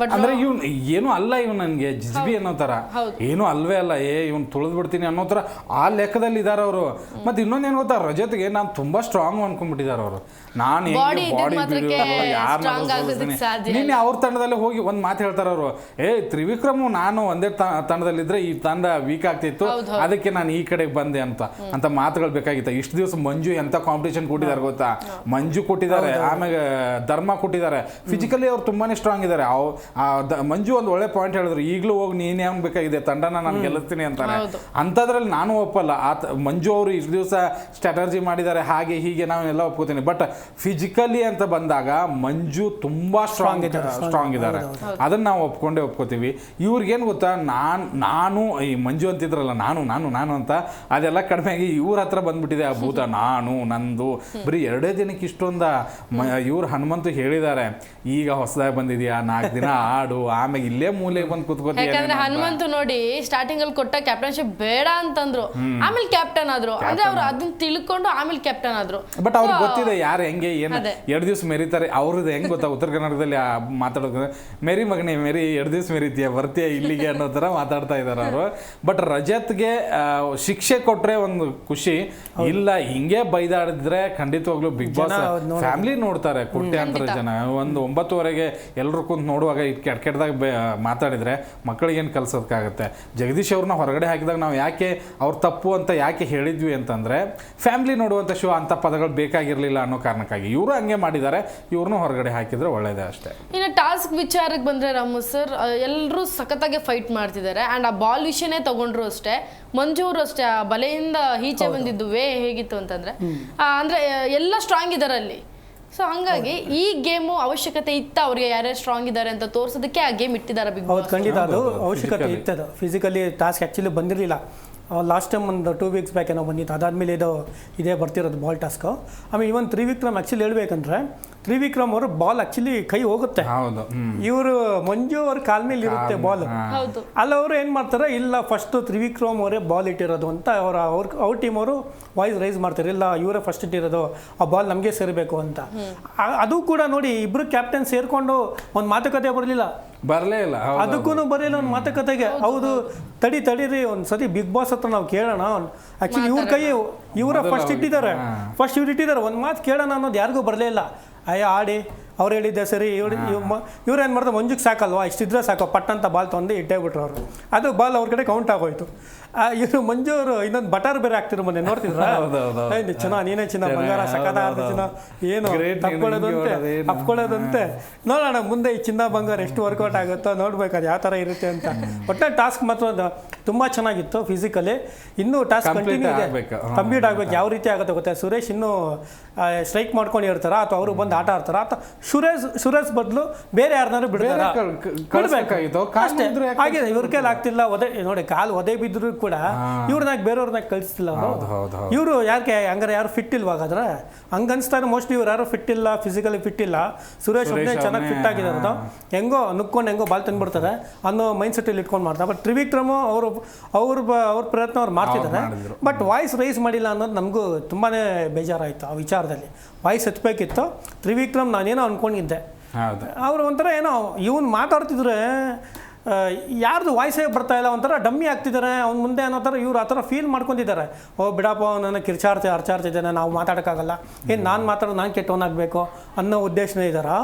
ಬಟ್ ಅಂದ್ರೆ ಇವ್ನು ಏನು ಅಲ್ಲ ಇವ್ ನನಗೆ ಜಿಜ್ಬಿ ಅನ್ನೋ ತರ. ಹೌದು. ಏನು ಅಲ್ವೇ ಅಲ್ಲ ಏ ಇವ್ನು ತುಳಿದ್ಬಿಡ್ತೀನಿ ಅನ್ನೋ ತರ ಆ ಲೆಕ್ಕದಲ್ಲಿ ಇದಾರೆ ಅವರು ಮತ್ತೆ ಇನ್ನೊಂದೇನು ಗೊತ್ತಾ? ರಜತ್ಗೆ ನಾನು ತುಂಬಾ ಸ್ಟ್ರಾಂಗ್ ಅನ್ಕೊಂಡ್ಬಿಟ್ಟಿದ್ದಾರೆ ಅವರು. ನಾನು ಬಾಡಿ. ನಿನ್ನೆ ಅವ್ರ ತಂಡದಲ್ಲಿ ಹೋಗಿ ಒಂದ್ ಮಾತು ಹೇಳ್ತಾರ ಅವರು. ಏ ತ್ರಿವಿಕ್ರಮ್ ನಾನು ಒಂದೇ ತಂಡದಲ್ಲಿದ್ರೆ ಈ ತಂಡ ವೀಕ್ ಆಗ್ತಿತ್ತು. ಅದಕ್ಕೆ ನಾನು ಈ ಕಡೆಗೆ ಬಂದೆ ಅಂತ. ಅಂತ ಮಾತುಗಳು ಬೇಕಾಗಿತ್ತು. ಇಷ್ಟು ದಿವಸ ಮಂಜು ಎಂತ ಕಾಂಪಿಟೇಷನ್ ಕೊಟ್ಟಿದ್ದಾರೆ ಗೊತ್ತಾ? ಮಂಜು ಕೊಟ್ಟಿದ್ದಾರೆ ಆಮೇಲೆ ಧರ್ಮ ಕೊಟ್ಟಿದ್ದಾರೆ. ಫಿಸಿಕಲಿ ಅವ್ರು ತುಂಬಾನೇ ಸ್ಟ್ರಾಂಗ್ ಇದ್ದಾರೆ. ಮಂಜು ಒಂದು ಒಳ್ಳೆ ಪಾಯಿಂಟ್ ಹೇಳಿದ್ರು. ಈಗಲೂ ಹೋಗಿ ನೀನ್ ಬೇಕಾಗಿದೆ? ತಂಡನ ನಾನು ಗೆಲ್ಲಿಸ್ತೀನಿ ಅಂತಾರೆ ಅಂತದ್ರಲ್ಲಿ ನಾನು ಒಪ್ಪಲ್ಲ. ಆ ಮಂಜು ಅವರು ಇಷ್ಟು ದಿವಸ ಸ್ಟ್ರಾಟಜಿ ಮಾಡಿದ್ದಾರೆ ಹಾಗೆ ಹೀಗೆ ನಾವೆಲ್ಲ ಒಪ್ಕೋತೀನಿ. ಬಟ್ ಫಿಸಿಕಲಿ ಅಂತ ಬಂದಾಗ ಮಂಜು ತುಂಬಾ ಸ್ಟ್ರಾಂಗ್ ಸ್ಟ್ರಾಂಗ್ ಇದ್ದಾರೆ ಅದನ್ನ ನಾವು ಒಪ್ಕೊಂಡೇ ಒಪ್ಕೋತೀವಿ. ಇವ್ರಿಗೇನು ಗೊತ್ತಾ? ನಾನ್ ನಾನು ಈ ಮಂಜು ಅಂತಿದ್ರಲ್ಲ ನಾನು ನಾನು ನಾನು ಅಂತ ಅದೆಲ್ಲ ಕಡಿಮೆ ಆಗಿ ಇವ್ರ ಹತ್ರ ಬಂದ್ಬಿಟ್ಟಿದೆ ಆ ಭೂತ. [laughs] ನಾನು ನಂದು. ಬರೀ ಎರಡೇ ದಿನಕ್ಕೆ ಇಷ್ಟೊಂದ ಇವ್ರ ಹನುಮಂತು ಹೇಳಿದ್ದಾರೆ. ಈಗ ಹೊಸದಾಗಿ ಬಂದಿದ್ಯಾ? ನಾಲ್ಕು ದಿನ ಆಡು. ಆಮೇಲೆ ಇಲ್ಲೇ ಮೂಲೆಗೆ ಬಂದು ಕೂತ್ಕೋತೀಯ ಯಾಕಂದ್ರೆ ಹನುಮಂತು ನೋಡಿ ಸ್ಟಾರ್ಟಿಂಗ್ ಅಲ್ಲಿ ಕೊಟ್ಟ ಕ್ಯಾಪ್ಟನ್ಶಿಪ್ ಬೇಡ ಅಂತಂದ್ರು. ಆಮೇಲೆ ಕ್ಯಾಪ್ಟನ್ ಆದ್ರು. ಅಂದ್ರೆ ಅವ್ರು ಅದನ್ನ ತಿಳ್ಕೊಂಡು ಆಮೇಲೆ ಕ್ಯಾಪ್ಟನ್ ಆದ್ರು. ಬಟ್ ಅವ್ರಿಗೆ ಗೊತ್ತಿದೆ ಯಾರು ಹೆಂಗೆ ಏನು. ಎರಡು ದಿವಸ ಮೆರಿತಾರೆ. ಅವ್ರದ್ದು ಹೆಂಗ್ ಗೊತ್ತಾ? ಉತ್ತರ ಕನ್ನಡದಲ್ಲಿ ಆ ಮಾತಾಡೋದು. ಮೆರಿ ಮಗನೇ ಮೆರಿ ಎರಡು ದಿವಸ ಮೆರಿತೀಯ? ಬರ್ತೀಯ ಇಲ್ಲಿಗೆ ಅನ್ನೋ ಥರ ಮಾತಾಡ್ತಾ ಇದ್ದಾರೆ ಅವರು. ಬಟ್ ರಜತ್ಗೆ ಆ, ಶಿಕ್ಷೆ ಕೊಟ್ರೆ ಒಂದು ಖುಷಿ. ಇಲ್ಲ ಹಿಂಗೆ ಬೈದಾಡಿದ್ರೆ ಖಂಡಿತವಾಗ್ಲೂ ಬಿಗ್ ಬಾಸ್ ಫ್ಯಾಮಿಲಿ ನೋಡ್ತಾರೆ ಕೋಟ್ಯಾಂತರ ಜನ. ಒಂದು ಒಂಬತ್ತುವರೆಗೆ ಎಲ್ಲರೂ ಕುಂತು ನೋಡುವಾಗ ಈ ಕೆಟ್ಟ ಕೆಟ್ಟದಾಗ ಮಾತಾಡಿದ್ರೆ ಮಕ್ಕಳಿಗೇನು ಕಲ್ಸೋದಕ್ಕಾಗತ್ತೆ ಜಗದೀಶ್ ಅವ್ರನ್ನ ಹೊರಗಡೆ ಹಾಕಿದಾಗ ನಾವು ಯಾಕೆ ಅವ್ರ ತಪ್ಪು ಅಂತ ಯಾಕೆ ಹೇಳಿದ್ವಿ ಅಂತಂದ್ರೆ ಫ್ಯಾಮಿಲಿ ನೋಡುವಂಥ ಶೋ ಅಂತ ಪದಗಳು ಬೇಕಾಗಿರಲಿಲ್ಲ ಅನ್ನೋ ಕಾರಣಕ್ಕಾಗಿ. ಇವರು ಹಂಗೆ ಮಾಡಿದ್ದಾರೆ. ಇವ್ರನ್ನೂ ಹೊರಗಡೆ ಹಾಕಿದ್ರೆ ಒಳ್ಳೇದೇ ಅಷ್ಟೇ. ಇನ್ನು ಟಾಸ್ಕ್ ವಿಚಾರಕ್ಕೆ ಬಂದರೆ ರಾಮು ಸರ್ ಎಲ್ಲರೂ ಸಖತ್ತಾಗಿ ಫೈಟ್ ಮಾಡ್ತಿದ್ದಾರೆ. ಆ್ಯಂಡ್ ಆ ಬಾಲ್ ವಿಷಯನೇ ತಗೊಂಡ್ರು ಅಷ್ಟೇ. ಮಂಜು ಅವರು ಅಷ್ಟೇ ಆ ಬಲೆಯಿಂದ ಈಚೆ ಬಂದಿದ್ದು ವೇ ಹೇಗಿತ್ತು ಅಂತಂದರೆ. ಅಂದರೆ ಅಂದ್ರೆ ಎಲ್ಲ ಸ್ಟ್ರಾಂಗ್ ಇದ್ದಾರೆ ಅಲ್ಲಿ. ಸೊ ಹಂಗಾಗಿ ಈ ಗೇಮು ಅವಶ್ಯಕತೆ ಇತ್ತ ಅವ್ರಿಗೆ ಯಾರ್ಯಾರು ಸ್ಟ್ರಾಂಗ್ ಇದ್ದಾರೆ ಅಂತ ತೋರಿಸೋದಕ್ಕೆ ಆ ಗೇಮ್ ಇಟ್ಟಿದ್ದಾರೆ ಬಿಗ್ ಬಾಸ್ ಖಂಡಿತ ಅದು ಅವಶ್ಯಕತೆ ಇತ್ತದು. ಫಿಸಿಕಲಿ ಟಾಸ್ಕ್ ಆ್ಯಕ್ಚುಲಿ ಬಂದಿರಲಿಲ್ಲ. ಲಾಸ್ಟ್ ಟೈಮ್ ಒಂದು ಟೂ ವೀಕ್ಸ್ ಬ್ಯಾಕ್ ಏನೋ ಬಂದಿತ್ತು. ಅದಾದಮೇಲೆ ಇದು ಇದೇ ಬರ್ತಿರೋದು ಬಾಲ್ ಟಾಸ್ಕು. ಆಮೇಲೆ ಇವನ್ ತ್ರಿವಿಕ್ರಮ್ ಆ್ಯಕ್ಚುಲಿ ಹೇಳ್ಬೇಕಂದ್ರೆ ತ್ರಿವಿಕ್ರಮ್ ಅವರು ಬಾಲ್ ಆಕ್ಚುಲಿ ಕೈ ಹೋಗುತ್ತೆ. ಹೌದು ಇವರು ಮಂಜು ಅವ್ರ ಕಾಲ್ ಮೇಲೆ ಇರುತ್ತೆ ಬಾಲ್ ಅಲ್ಲ ಅವರು ಏನ್ ಮಾಡ್ತಾರೆ ಇಲ್ಲ ಫಸ್ಟ್ ತ್ರಿವಿಕ್ರಮ್ ಅವರೇ ಬಾಲ್ ಇಟ್ಟಿರೋದು ಅಂತ ಅವ್ರ ಅವ್ರ ಅವ್ರ ಟೀಮ್ ಅವರು ವಾಯ್ಸ್ ರೈಸ್ ಮಾಡ್ತಾರೆ. ಇಲ್ಲ ಇವರೇ ಫಸ್ಟ್ ಇಟ್ಟಿರೋದು ಆ ಬಾಲ್ ನಮಗೆ ಸೇರಬೇಕು ಅಂತ. ಅದು ಕೂಡ ನೋಡಿ ಇಬ್ರು ಕ್ಯಾಪ್ಟನ್ ಸೇರ್ಕೊಂಡು ಒಂದು ಮಾತುಕತೆ ಬರಲಿಲ್ಲ. ಬರಲೇ ಇಲ್ಲ ಅದಕ್ಕೂ ಬರಲಿಲ್ಲ ಒಂದು ಮಾತುಕತೆಗೆ. ಹೌದು ತಡಿ ತಡೀರಿ ಒಂದು ಸತಿ ಬಿಗ್ ಬಾಸ್ ಹತ್ರ ನಾವು ಕೇಳೋಣ. ಆಕ್ಚುಲಿ ಇವ್ರ ಕೈ ಇವರ ಫಸ್ಟ್ ಇಟ್ಟಿದ್ದಾರೆ. ಫಸ್ಟ್ ಇವ್ರು ಇಟ್ಟಿದ್ದಾರೆ. ಒಂದು ಮಾತು ಕೇಳೋಣ ಅನ್ನೋದು ಯಾರಿಗೂ ಬರಲೇ ಇಲ್ಲ. ಅಯ್ಯ ಆಡಿ ಅವ್ರು ಹೇಳಿದ್ದೆ ಸರಿ ಇವ್ರು ಇವ್ರು ಏನು ಮಾಡ್ತಾರೆ ಮಂಜುಗೆ ಸಾಕಲ್ವಾ? ಇಷ್ಟಿದ್ರೆ ಸಾಕು ಪಟ್ಟಂತ ಬಾಲ್ ತೊಂದು ಇಟ್ಟೇ ಬಿಟ್ರು ಅವರು. ಅದು ಬಾಲ್ ಅವ್ರ ಕಡೆ ಕೌಂಟ್ ಆಗೋಯ್ತು. ಇವರು ಮಂಜು ಅವರು ಇನ್ನೊಂದು ಬಟರ್ ಬೇರೆ ಆಗ್ತಿರೋ ಮೊನ್ನೆ ನೋಡ್ತಿದ್ರ. ಚಿನ್ನ ನೀನೇ ಚಿನ್ನ ಬಂಗಾರ ಸಕದ ಚಿನ್ನ ಏನು ತಪ್ಕೊಳ್ಳೋದಂತೆ ಅಪ್ಕೊಳ್ಳೋದಂತೆ ನೋಡೋಣ ಮುಂದೆ ಈ ಚಿನ್ನ ಬಂಗಾರ ಎಷ್ಟು ವರ್ಕೌಟ್ ಆಗುತ್ತೋ ನೋಡ್ಬೇಕು ಅದು ಯಾವ ಥರ ಇರುತ್ತೆ ಅಂತ. ಒಟ್ಟೆ ಟಾಸ್ಕ್ ಮಾತ್ರ ತುಂಬ ಚೆನ್ನಾಗಿತ್ತು ಫಿಸಿಕಲಿ ಇನ್ನೂ ಟಾಸ್ಕ್ ಕಂಟಿನ್ಯೂ ಇದೆ. ಆಗ್ಬೇಕು. ಕಂಪ್ಲೀಟ್ ಆಗ್ಬೇಕು ಯಾವ ರೀತಿ ಆಗುತ್ತೆ ಗೊತ್ತಾ? ಸುರೇಶ್ ಇನ್ನೂ ಸ್ಟ್ರೈಕ್ ಮಾಡ್ಕೊಂಡು ಇರ್ತಾರ ಅಥವಾ ಅವರು ಬಂದು ಆಟ ಆಡ್ತಾರ? ಅಥವಾ ಸುರೇಶ್ ಸುರೇಶ್ ಬದಲು ಬೇರೆ ಯಾರನ್ನಾರು ಬಿಡ್ತಾರ. ಕಾಲ್ ಅಷ್ಟೇ. ಹಾಗೆ ಇವ್ರ ಕೈಲಿ ಆಗ್ತಿಲ್ಲ ಒದೆ ನೋಡಿ ಕಾಲು ಒದೆ ಬಿದ್ರು ಕೂಡ ಇವ್ರನ್ನಾಗ ಬೇರೆಯವ್ರನ್ನಾಗ ಕಳಿಸ್ತಿಲ್ಲ ಇವರು ಯಾಕೆ ಹಂಗಾರೆ ಯಾರು ಫಿಟ್ ಇಲ್ವಾ ಹಾಗಾದ್ರೆ? ಹಂಗ ಅನ್ಸ್ತಾರೆ ಮೋಸ್ಟ್ಲಿ ಇವ್ರು ಯಾರು ಫಿಟ್ ಇಲ್ಲ ಫಿಸಿಕಲಿ ಫಿಟ್ ಇಲ್ಲ. ಸುರೇಶ್ ಒಬ್ಬನೇ ಚೆನ್ನಾಗಿ ಫಿಟ್ ಆಗಿದ್ದಾರೆ ಅದು ಹೆಂಗೋ ನುಕ್ಕೊಂಡು ಹೆಂಗೋ ಬಾಲ್ ತಂದ್ಬಿಡ್ತಾರೆ ಅನ್ನೋ ಮೈಂಡ್ ಸೆಟ್ಟಲ್ಲಿ ಇಟ್ಕೊಂಡು ಮಾಡ್ತಾರೆ. ಬಟ್ ತ್ರಿವಿಕ್ರಮ್ ಅವರು ಅವ್ರ ಅವ್ರ ಪ್ರಯತ್ನ ಅವ್ರು ಮಾಡ್ತಿದ್ದಾರೆ. ಬಟ್ ವಾಯ್ಸ್ ರೈಸ್ ಮಾಡಿಲ್ಲ ಅನ್ನೋದು ನಮಗೂ ತುಂಬಾ ಬೇಜಾರಾಯಿತು ಆ ವಿಚಾರದಲ್ಲಿ. ವಾಯ್ಸ್ ಸತ್ಬೇಕಿತ್ತು ತ್ರಿವಿಕ್ರಮ್ ನಾನೇನೋ ಅನ್ಕೊಂಡಿದ್ದೆ. ಅವ್ರು ಒಂಥರ ಏನೋ ಇವನು ಮಾತಾಡ್ತಿದ್ರೆ ಯಾರ್ದು ವಾಯ್ಸೇ ಬರ್ತಾ ಇಲ್ಲ ಒಂಥರ ಡಮ್ಮಿ ಆಗ್ತಿದ್ದಾರೆ ಅವ್ನ ಮುಂದೆ ಅನ್ನೋ ಥರ ಇವ್ರು ಆ ಥರ ಫೀಲ್ ಮಾಡ್ಕೊಂಡಿದ್ದಾರೆ. ಓ ಬಿಡಪ್ಪ ನನ್ನ ಕಿರ್ಚಾಡ್ತಿ ಅರ್ಚಾಡ್ತಿದ್ದಾನೆ ನಾವು ಮಾತಾಡೋಕ್ಕಾಗಲ್ಲ. ಏನು ನಾನು ಮಾತಾಡೋದು ನಾನು ಕೆಟ್ಟವನಾಗಬೇಕು ಅನ್ನೋ ಉದ್ದೇಶನೇ ಇದ್ದಾರಾ?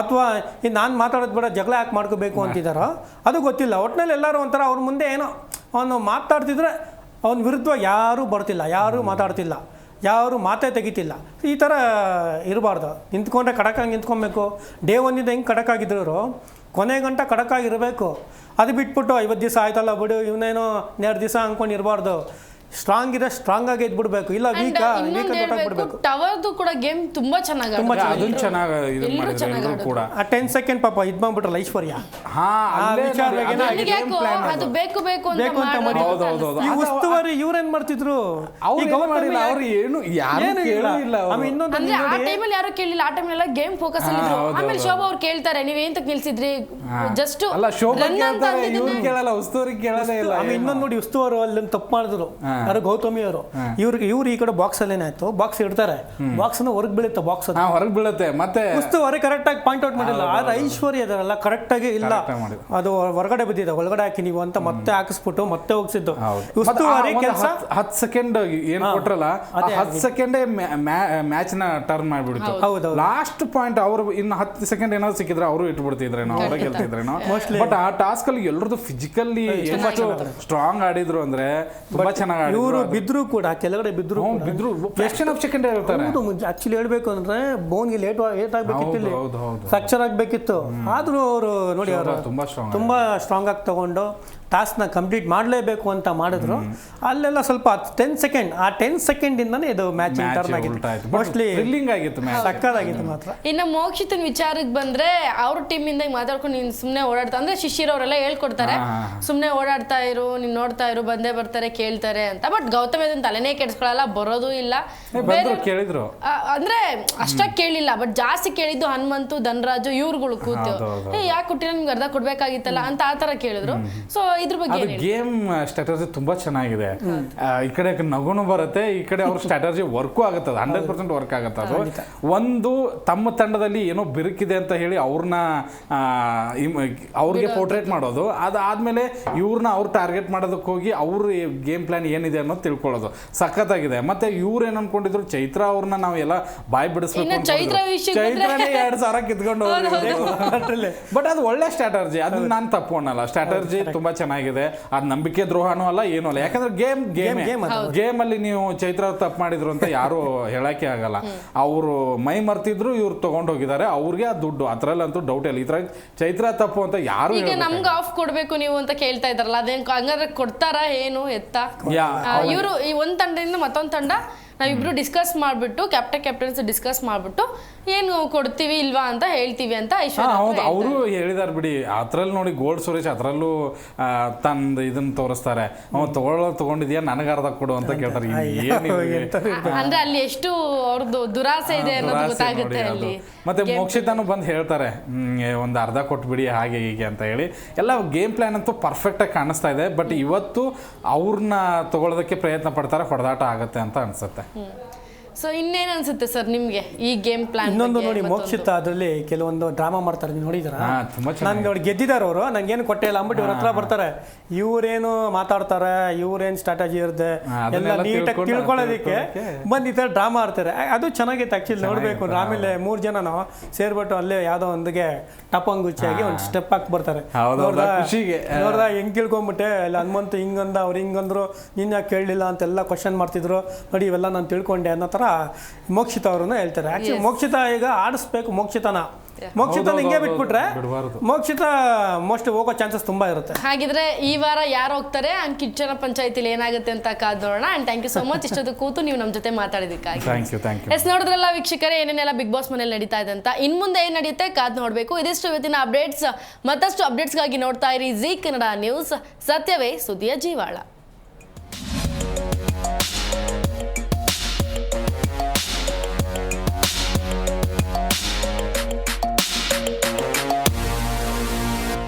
ಅಥವಾ ಇನ್ನು ನಾನು ಮಾತಾಡೋದು ಬೇಡ ಜಗಳ ಯಾಕೆ ಮಾಡ್ಕೋಬೇಕು ಅಂತಿದ್ದಾರೋ? ಅದು ಗೊತ್ತಿಲ್ಲ. ಒಟ್ಟಿನಲ್ಲಿ ಎಲ್ಲರೂ ಒಂಥರ ಅವ್ರ ಮುಂದೆ ಏನೋ ಅವನು ಮಾತಾಡ್ತಿದ್ರೆ ಅವನ ವಿರುದ್ಧ ಯಾರೂ ಬರ್ತಿಲ್ಲ ಯಾರೂ ಮಾತಾಡ್ತಿಲ್ಲ. ಯಾರು ಮಾತೇ ತೆಗಿತಿಲ್ಲ. ಈ ಥರ ಇರಬಾರ್ದು. ನಿಂತ್ಕೊಂಡ್ರೆ ಕಡಕಾಗಿ ನಿಂತ್ಕೊಬೇಕು. ಡೇ ಒಂದಿಂದ ಹೆಂಗೆ ಕಡಕಾಗಿದ್ರು ಕೊನೆ ಗಂಟ ಕಡಕಾಗಿರಬೇಕು. ಅದು ಬಿಟ್ಬಿಟ್ಟು ಐವತ್ತು ದಿವಸ ಆಯ್ತಲ್ಲ ಬಿಡು, ಇವನೇನೋ ಎರಡು ದಿವಸ ಅಂದ್ಕೊಂಡು ಇರಬಾರ್ದು. ಸ್ಟ್ರಾಂಗ್ ಇರೋ ಸ್ಟ್ರಾಂಗ್ ಆಗಿ ಇದ್ಬಿಡ್ಬೇಕು ಇಲ್ಲ ವೀಕ್ ವೀಕ್ ಗೊತ್ತಾಗ್ಬಿಡ್ಬೇಕು ಟವರ್ದು ಕೂಡ ಗೇಮ್ ತುಂಬಾ ಚೆನ್ನಾಗಿ ತುಂಬಾ. ಅದನ್ನ ಚೆನ್ನಾಗಿ ಇದು ಮಾಡಿದ್ರು ಎಲ್ಲರೂ ಕೂಡ. ಆ ಟೆನ್ ಸೆಕೆಂಡ್ ಪಾಪ ಇದ್ ಬಂದ್ಬಿಟ್ರಲ್ಲ ಐಶ್ವರ್ಯ. ಹಾ ಅಲ್ಲೇ ಅದು ಅದು. ಬೇಕು ಬೇಕು ಅಂತ ಬೇಕು ಅಂತ ಮಾಡಿದ್ರು ಹೌದು, ಹೌದು, ಹೌದು. ಈ ಉಸ್ತುವಾರಿ ಇವರು ಏನು ಮಾಡ್ತಿದ್ರು? ಅವ್ರು ಈ ಏನು ಗೌತಮಿ ಮಾಡಿಲ್ಲ ಅವ್ರು ಏನು ಯಾರು ಏನೂ. ಕೇಳಿಲ್ಲ ಅವ್ರು. ಆಮೇಲೆ ಇನ್ನೊಂದು ಅಂದ್ರೆ ಆ ಟೈಮ್ ಟೈಮಲ್ಲಿ ಯಾರು ಕೇಳಿಲ್ಲ ಆ ಟೈಮ್ ಟೈಮಲ್ಲಿ ಗೇಮ್ ಫೋಕಸ್ ಅಲ್ಲಿ ಇದ್ರು. ಆಮೇಲೆ. ಶೋಭಾ ಅವ್ರು ಕೇಳ್ತಾರೆ ನೀವ್ ಅಂತ ನಿಲ್ಸಿದ್ರಿ? ಜಸ್ಟ್ ಅಲ್ಲ ಶೋಭಾ ಕೇಳ್ತಾರೆ ಇವ್ರು ಕೇಳಲ್ಲ ಉಸ್ತುವಾರಿ ಕೇಳೋದೇ ಇಲ್ಲ ಆಮೇಲೆ ಇನ್ನೊಂದು ನೋಡಿ ಉಸ್ತುವಾರಿ ಅಲ್ಲಿ ತಪ್ಪು ಮಾಡಿದ್ರು. ಹಾ. ಯಾರು ಗೌತಮಿ ಅವರು. ಇವ್ರಿಗೆ ಇವ್ರು ಈ ಕಡೆ ಬಾಕ್ಸ್ ಅಲ್ಲಿ ಏನಾಯ್ತು ಬಾಕ್ಸ್ ಇಡ್ತಾರೆ. ಬಾಕ್ಸ್ ಅನ್ನ ಹೊರಗೆ ಬೀಳುತ್ತೆ ಬಾಕ್ಸ್ ಹೊರಗೆ ಬೀಳುತ್ತೆ. ಮತ್ತೆ ಉಸ್ತುವಾರಿ ಕರೆಕ್ಟ್ ಆಗಿ ಪಾಯಿಂಟ್ ಔಟ್ ಮಾಡಿಲ್ಲ. ಆದ್ರೆ ಐಶ್ವರ್ಯ ಅದರಲ್ಲ ಕರೆಕ್ಟ್ ಆಗಿ ಇಲ್ಲ. ಅದು ಹೊರಗಡೆ ಬಿದ್ದಿದೆ. ಒಳಗಡೆ ಹಾಕಿ ನೀವು ಅಂತ ಮತ್ತೆ ಹಾಕಿಸ್ಬಿಟ್ಟು ಮತ್ತೆ ಹೋಗ್ಸಿದ್ದು. ಉಸ್ತುವಾರಿ ಕೆಲಸ ಹತ್ತು ಸೆಕೆಂಡ್ ಏನ್ ಕೊಟ್ರಲ್ಲ ಹತ್ ಹತ್ತು ಸೆಕೆಂಡೇ ಮ್ಯಾಚ್ನ ಟರ್ನ್ ಮಾಡ್ಬಿಡ್ತು. ಹೌದು ಲಾಸ್ಟ್ ಪಾಯಿಂಟ್ ಅವರು ಇನ್ನು ಹತ್ತು ಸೆಕೆಂಡ್ ಏನಾದ್ರು ಸಿಕ್ಕಿದ್ರೆ ಅವರು ಇಟ್ಬಿಡ್ತಿದ್ರೇನೋ ಅವರೇ ಗೆಲ್ತಿದ್ರೇನೋ. ಬಟ್ ಆ ಟಾಸ್ಕ್ ಅಲ್ಲಿ ಎಲ್ಲರದು ಫಿಸಿಕಲಿ ಎಷ್ಟು ಸ್ಟ್ರಾಂಗ್ ಆಡಿದ್ರು ಅಂದ್ರೆ ತುಂಬಾ ಚೆನ್ನಾಗಿ ಇವರು ಬಿದ್ರು ಕೂಡ ಕೆಳಗಡೆ ಬಿದ್ರು ಬಿದ್ರು ಫ್ರಾಕ್ಷನ್ ಆಫ್ ಸೆಕೆಂಡ್ ಹೇಳ್ತಾರೆ. ಹೌದು ಆಕ್ಚುಲಿ ಹೇಳ್ಬೇಕು ಅಂದ್ರೆ ಬೋನ್ಗೆ ಲೇಟ್ ಲೇಟ್ ಆಗ್ಬೇಕಿತ್ತು ಇಲ್ಲಿ. ಫ್ರಾಕ್ಚರ್ ಆಗ್ಬೇಕಿತ್ತು. ಆದ್ರೂ ಅವರು ನೋಡಿ ಅವರು ತುಂಬಾ ಸ್ಟ್ರಾಂಗ್ ಆಗಿ ತಗೊಂಡು ಟಾಸ್ಕ್ನ ಕಂಪ್ಲೀಟ್ ಮಾಡಲೇಬೇಕು ಅಂತ ಮಾಡಿದ್ರು. ಅಲ್ಲೆಲ್ಲ ಸ್ವಲ್ಪ ಟೆನ್ ಸೆಕೆಂಡ್ ಆ ಟೆನ್ ಸೆಕೆಂಡ್ ಇಂದಾನೆ ಇದು ಮ್ಯಾಚ್ ಟರ್ನ್ ಆಗಿತ್ತು. ಮೋಸ್ಟ್ಲಿ ಥ್ರಿಲ್ಲಿಂಗ್ ಆಗಿತ್ತು ಮ್ಯಾಚ್ ಸಕ್ಕದಾಗಿತ್ತು ಮಾತ್ರ. ಇನ್ನ ಮೋಕ್ಷಿತನ್ ವಿಚಾರಕ್ಕೆ ಬಂದ್ರೆ ಅವ್ರ ಟೀಮ್ ಇಂದ ಮಾತಾಡ್ಕೊಂಡು ನೀನ್ ಸುಮ್ನೆ ಓಡಾಡ್ತಾ ಅಂದ್ರೆ ಶಿಶಿರ್ ಅವರೆಲ್ಲ ಹೇಳ್ಕೊಡ್ತಾರೆ. ಸುಮ್ಮನೆ ಓಡಾಡ್ತಾ ಇರು ನೀನ್ ನೋಡ್ತಾ ಇರು ಬಂದೇ ಬರ್ತಾರೆ ಕೇಳ್ತಾರೆ ಅಂತ. ಬಟ್ ಗೌತಮ್ ಅದನ್ನ ತಲೆನೇ ಕೆಡ್ಸ್ಕೊಳಲ್ಲ ಬರೋದು ಇಲ್ಲ. ಕೇಳಿದ್ರು. ಆ, ಅಂದ್ರೆ ಅಷ್ಟಾಗಿ ಕೇಳಿಲ್ಲ ಬಟ್ ಜಾಸ್ತಿ ಕೇಳಿದ್ದು ಹನುಮಂತು ಧನರಾಜು ಇವ್ರುಗಳು ಕೂತು. ಯಾಕೆ ಕೊಟ್ಟಿಲ್ಲ ನಿಮ್ಗೆ ಅರ್ಧ ಕೊಡ್ಬೇಕಾಗಿತ್ತಲ್ಲ ಅಂತ ಆ ತರ ಕೇಳಿದ್ರು. ಸೊ ಇದ್ರ ಬಗ್ಗೆ ಅದು ಗೇಮ್ ಸ್ಟ್ರಾಟಜಿ ತುಂಬಾ ಚೆನ್ನಾಗಿದೆ. ಈ ಕಡೆ ನಗುನು ಬರುತ್ತೆ ಈ ಕಡೆ ಅವ್ರ ಸ್ಟ್ರಾಟಜಿ ವರ್ಕು ಆಗುತ್ತೆ ಅದು ಹಂಡ್ರೆಡ್ ಪರ್ಸೆಂಟ್ ವರ್ಕ್ ಆಗುತ್ತೆ ಅದು ಒಂದು ತಮ್ಮ ತಂಡದಲ್ಲಿ ಏನೋ ಬಿರುಕಿದೆ ಅಂತ ಹೇಳಿ ಅವ್ರನ್ನ ಅವ್ರಿಗೆ ಪೋರ್ಟ್ರೇಟ್ ಮಾಡೋದು. ಅದಾದ್ಮೇಲೆ ಇವ್ರನ್ನ ಅವ್ರು ಟಾರ್ಗೆಟ್ ಮಾಡೋದಕ್ಕೆ ಹೋಗಿ ಅವ್ರ ಗೇಮ್ ಪ್ಲಾನ್ ಏನಿದೆ ಅನ್ನೋದು ತಿಳ್ಕೊಳ್ಳೋದು. ಸಖತ್ತಾಗಿದೆ. ಮತ್ತೆ ಇವ್ರು ಏನ್ ಅನ್ಕೊಂಡಿದ್ರು? ಚೈತ್ರ ಅವ್ರನ್ನ ನಾವೆಲ್ಲ ಬಾಯ್ ಬಿಡಿಸ್ಬೇಕು. ಚೈತ್ರನೇ [laughs] ಎರಡ್ ಸಾವಿರ ಕಿತ್ಕೊಂಡು. ಬಟ್ [laughs] ಅದು ಒಳ್ಳೆ ಸ್ಟ್ರಾಟರ್ಜಿ ಅದನ್ನ ನಾನು ತಪ್ಪು ಅನ್ನಲ್ಲ. ಸ್ಟ್ರಾಟರ್ಜಿ ತುಂಬಾ ಚೆನ್ನಾಗಿದೆ. ಅದು ನಂಬಿಕೆ ದ್ರೋಹನೂ ಅಲ್ಲ ಏನೂ ಅಲ್ಲ. ಯಾಕಂದ್ರೆ ಗೇಮ್ ಗೇಮ್. ಗೇಮ್ ಗೇಮ್ ಅಲ್ಲಿ ನೀವು ಚೈತ್ರ ತಪ್ಪು ಮಾಡಿದ್ರು ಅಂತ ಯಾರು ಹೇಳಕ್ಕೆ ಆಗಲ್ಲ. ಅವರು ಮೈ ಮರ್ತಿದ್ರು ಇವ್ರು ತಗೊಂಡು ಹೋಗಿದ್ದಾರೆ. ಅವ್ರಿಗೆ ಆ ದುಡ್ಡು ಅದ್ರಲ್ಲಂತೂ ಡೌಟ್ ಇಲ್ಲ. ಇದ್ರಾಗ ಚೈತ್ರ ತಪ್ಪು ಅಂತ ಯಾರು ಈಗ ನಮ್ಗೆ ಆಫ್ ಕೊಡ್ಬೇಕು ನೀವು ಅಂತ ಕೇಳ್ತಾ ಇದ್ರಲ್ಲ ಅದೇನ್ ಹಂಗಾದ್ರೆ ಕೊಡ್ತಾರಾ ಏನು ಎತ್ತ? ಯಾ ಇವರು ಈ ಒಂದ್ ತಂಡದಿಂದ ಮತ್ತೊಂದ್ ತಂಡ ನಾವಿಬ್ರು ಡಿಸ್ಕಸ್ ಮಾಡ್ಬಿಟ್ಟು ಕ್ಯಾಪ್ಟನ್ ಕ್ಯಾಪ್ಟನ್ಸ್ ಡಿಸ್ಕಸ್ ಮಾಡ್ಬಿಟ್ಟು ಏನು ಕೊಡ್ತೀವಿ ಇಲ್ವಾ ಅಂತ ಹೇಳ್ತೀವಿ ಅಂತ ಐಶ್ವರ್ಯ ಹೌದು. ಅವರು ಹೇಳಿದಾರೆ ಬಿಡಿ. ಅದ್ರಲ್ಲಿ ನೋಡಿ ಗೋಲ್ಡ್ ಸುರೇಶ್ ಅದರಲ್ಲೂ ಆ, ತಂದ್ ಇದನ್ನ ತೋರಿಸ್ತಾರೆ. ಅವ್ನು ತಗೊಳ್ಳೋ ತಗೊಂಡಿದ್ಯಾ? ನನಗೆ ಅರ್ಧ ಕೊಡು ಅಂತ ಕೇಳ್ತಾರೆ. ಇದು? ಅಂದ್ರೆ ಅಲ್ಲಿ ಎಷ್ಟು ಅವ್ರದ್ದು ದುರಾಸೆ ಇದೆ ಅನ್ನೋದು ದುರಾಸೆ ಗೊತ್ತಾಗುತ್ತೆ ಅಲ್ಲಿ. ಮತ್ತೆ ಮೋಕ್ಷಿತಾನು ಬಂದು ಹೇಳ್ತಾರೆ ಒಂದು ಅರ್ಧ ಕೊಟ್ಬಿಡಿ ಹಾಗೆ ಹೀಗೆ ಅಂತ ಹೇಳಿ. ಎಲ್ಲ ಗೇಮ್ ಪ್ಲಾನ್ ಅಂತೂ ಪರ್ಫೆಕ್ಟ್ ಆಗಿ ಕಾಣಿಸ್ತಾ ಇದೆ ಬಟ್ ಇವತ್ತು ಅವ್ರನ್ನ ತಗೊಳ್ಳೋದಕ್ಕೆ ಪ್ರಯತ್ನ ಪಡ್ತಾರೆ ಹೊಡೆದಾಟ ಆಗುತ್ತೆ ಅಂತ ಅನ್ಸುತ್ತೆ. 嗯。ಸೊ ಇನ್ನೇನ್ ಅನ್ಸುತ್ತೆ ಸರ್ ನಿಮ್ಗೆ ಈ ಗೇಮ್ ಪ್ಲಾನ್ ಇನ್ನೊಂದು ನೋಡಿ ಮೋಕ್ಷಿತ ಅದರಲ್ಲಿ ಕೆಲವೊಂದು ಡ್ರಾಮಾ ಮಾಡ್ತಾರೆ ನೀವು ನೋಡಿದ್ರ? ಹಾ, ತುಂಬಾ ಚೆನ್ನಾಗಿ. ನನ್ಗೆ ಅವ್ರು ಗೆದ್ದಿದ್ದಾರೆ ಅವರು ನಂಗೇನು ಕೊಟ್ಟೆ ಇಲ್ಲ ಅಂದ್ಬಿಟ್ಟು ಇವ್ರ ಹತ್ರ ಬರ್ತಾರೆ. ಇವ್ರೇನು ಮಾತಾಡ್ತಾರೆ ಇವ್ರೇನ್ ಸ್ಟ್ರಾಟಜಿ ಇರುತ್ತೆ ಹಾ, ಅದನ್ನೆಲ್ಲ ಎಲ್ಲ ನೀಟಾಗಿ ತಿಳ್ಕೊಳ್ಳೋದಕ್ಕೆ ಬಂದ್ ಈ ಥರ ಡ್ರಾಮಾ ಆಡ್ತಾರೆ. ಆ, ಅದು ಚೆನ್ನಾಗಿತ್ತು ಆಕ್ಚುಲಿ ನೋಡ್ಬೇಕು. ಆಮೇಲೆ ಮೂರು ಜನನು ಸೇರ್ಬಿಟ್ಟು ಅಲ್ಲೇ ಯಾವುದೋ ಒಂದಿಗೆ ಟಪಂಗುಚ್ಚಿಯಾಗಿ ಒಂದು ಸ್ಟೆಪ್ ಹಾಕಿ ಬರ್ತಾರೆ. ಹೌದು, ಹೌದು, ನೋಡ್ದಾ? ಖುಷಿಗೆ. ನೋಡ್ದಾ ಹೆಂಗ್ ತಿಳ್ಕೊಂಬಿಟ್ಟೆ? ಇಲ್ಲ ಹನುಮಂತ ಹಿಂಗಂದ ಅವ್ರು ಹಿಂಗಂದ್ರು ನಿನ್ನ ಯಾಕೆ ಕೇಳಲಿಲ್ಲ ಅಂತೆಲ್ಲ ಕ್ವಶನ್ ಮಾಡ್ತಿದ್ರು. ನೋಡಿ ಇವೆಲ್ಲ ನಾನು ತಿಳ್ಕೊಂಡೆ ಅನ್ನೋ ಥರ ಮೋಕ್ಷಿತ ಅವ್ರನ್ನ ಹೇಳ್ತಾರೆ. ಆಕ್ಚುಲಿ ಮೋಕ್ಷಿತ ಈಗ ಆಡಿಸ್ಬೇಕು ಮೋಕ್ಷಿತನ. ಮೋಕ್ಷಿತ ಹಿಂಗೆ ಬಿಟ್ಬಿಟ್ರೆ ಮೋಕ್ಷಿತ ಮೋಸ್ಟ್ ಹೋಗೋ ಚಾನ್ಸಸ್ ತುಂಬಾ ಇರುತ್ತೆ. ಹಾಗಿದ್ರೆ ಈ ವಾರ ಯಾರು ಹೋಗ್ತಾರೆ? ಅಂಡ್ ಕಿಚ್ಚನ ಪಂಚಾಯತಿಲಿ ಏನಾಗುತ್ತೆ ಅಂತ ಕಾದ್ ನೋಡೋಣ. And thank you so much ಇಷ್ಟೊತ್ತು ಕೂತು ನೀವು ನಮ್ಮ ಜೊತೆ ಮಾತಾಡಿದಕ್ಕಾಗಿ thank you thank you yes ನೋಡಿದ್ರಲ್ಲ ವೀಕ್ಷಕರೇ ಏನೇನೆಲ್ಲ ಬಿಗ್ ಬಾಸ್ ಮನೇಲಿ ನಡೀತಾ ಇದೆ ಅಂತ. ಇನ್ ಮುಂದೆ ಏನ್ ನಡೆಯುತ್ತೆ ಕಾದ್ ನೋಡ್ಬೇಕು. ಇದಿಷ್ಟು ಇವತ್ತಿನ ಅಪ್ಡೇಟ್ಸ್ ಮತ್ತಷ್ಟು ಅಪ್ಡೇಟ್ಸ್ಗಾಗಿ ನೋಡ್ತಾ ಇರಿ ಜಿ ಕನ್ನಡ ನ್ಯೂಸ್ ಸತ್ಯವೇ ಸುದ್ದಿಯ ಜೀವಾಳ.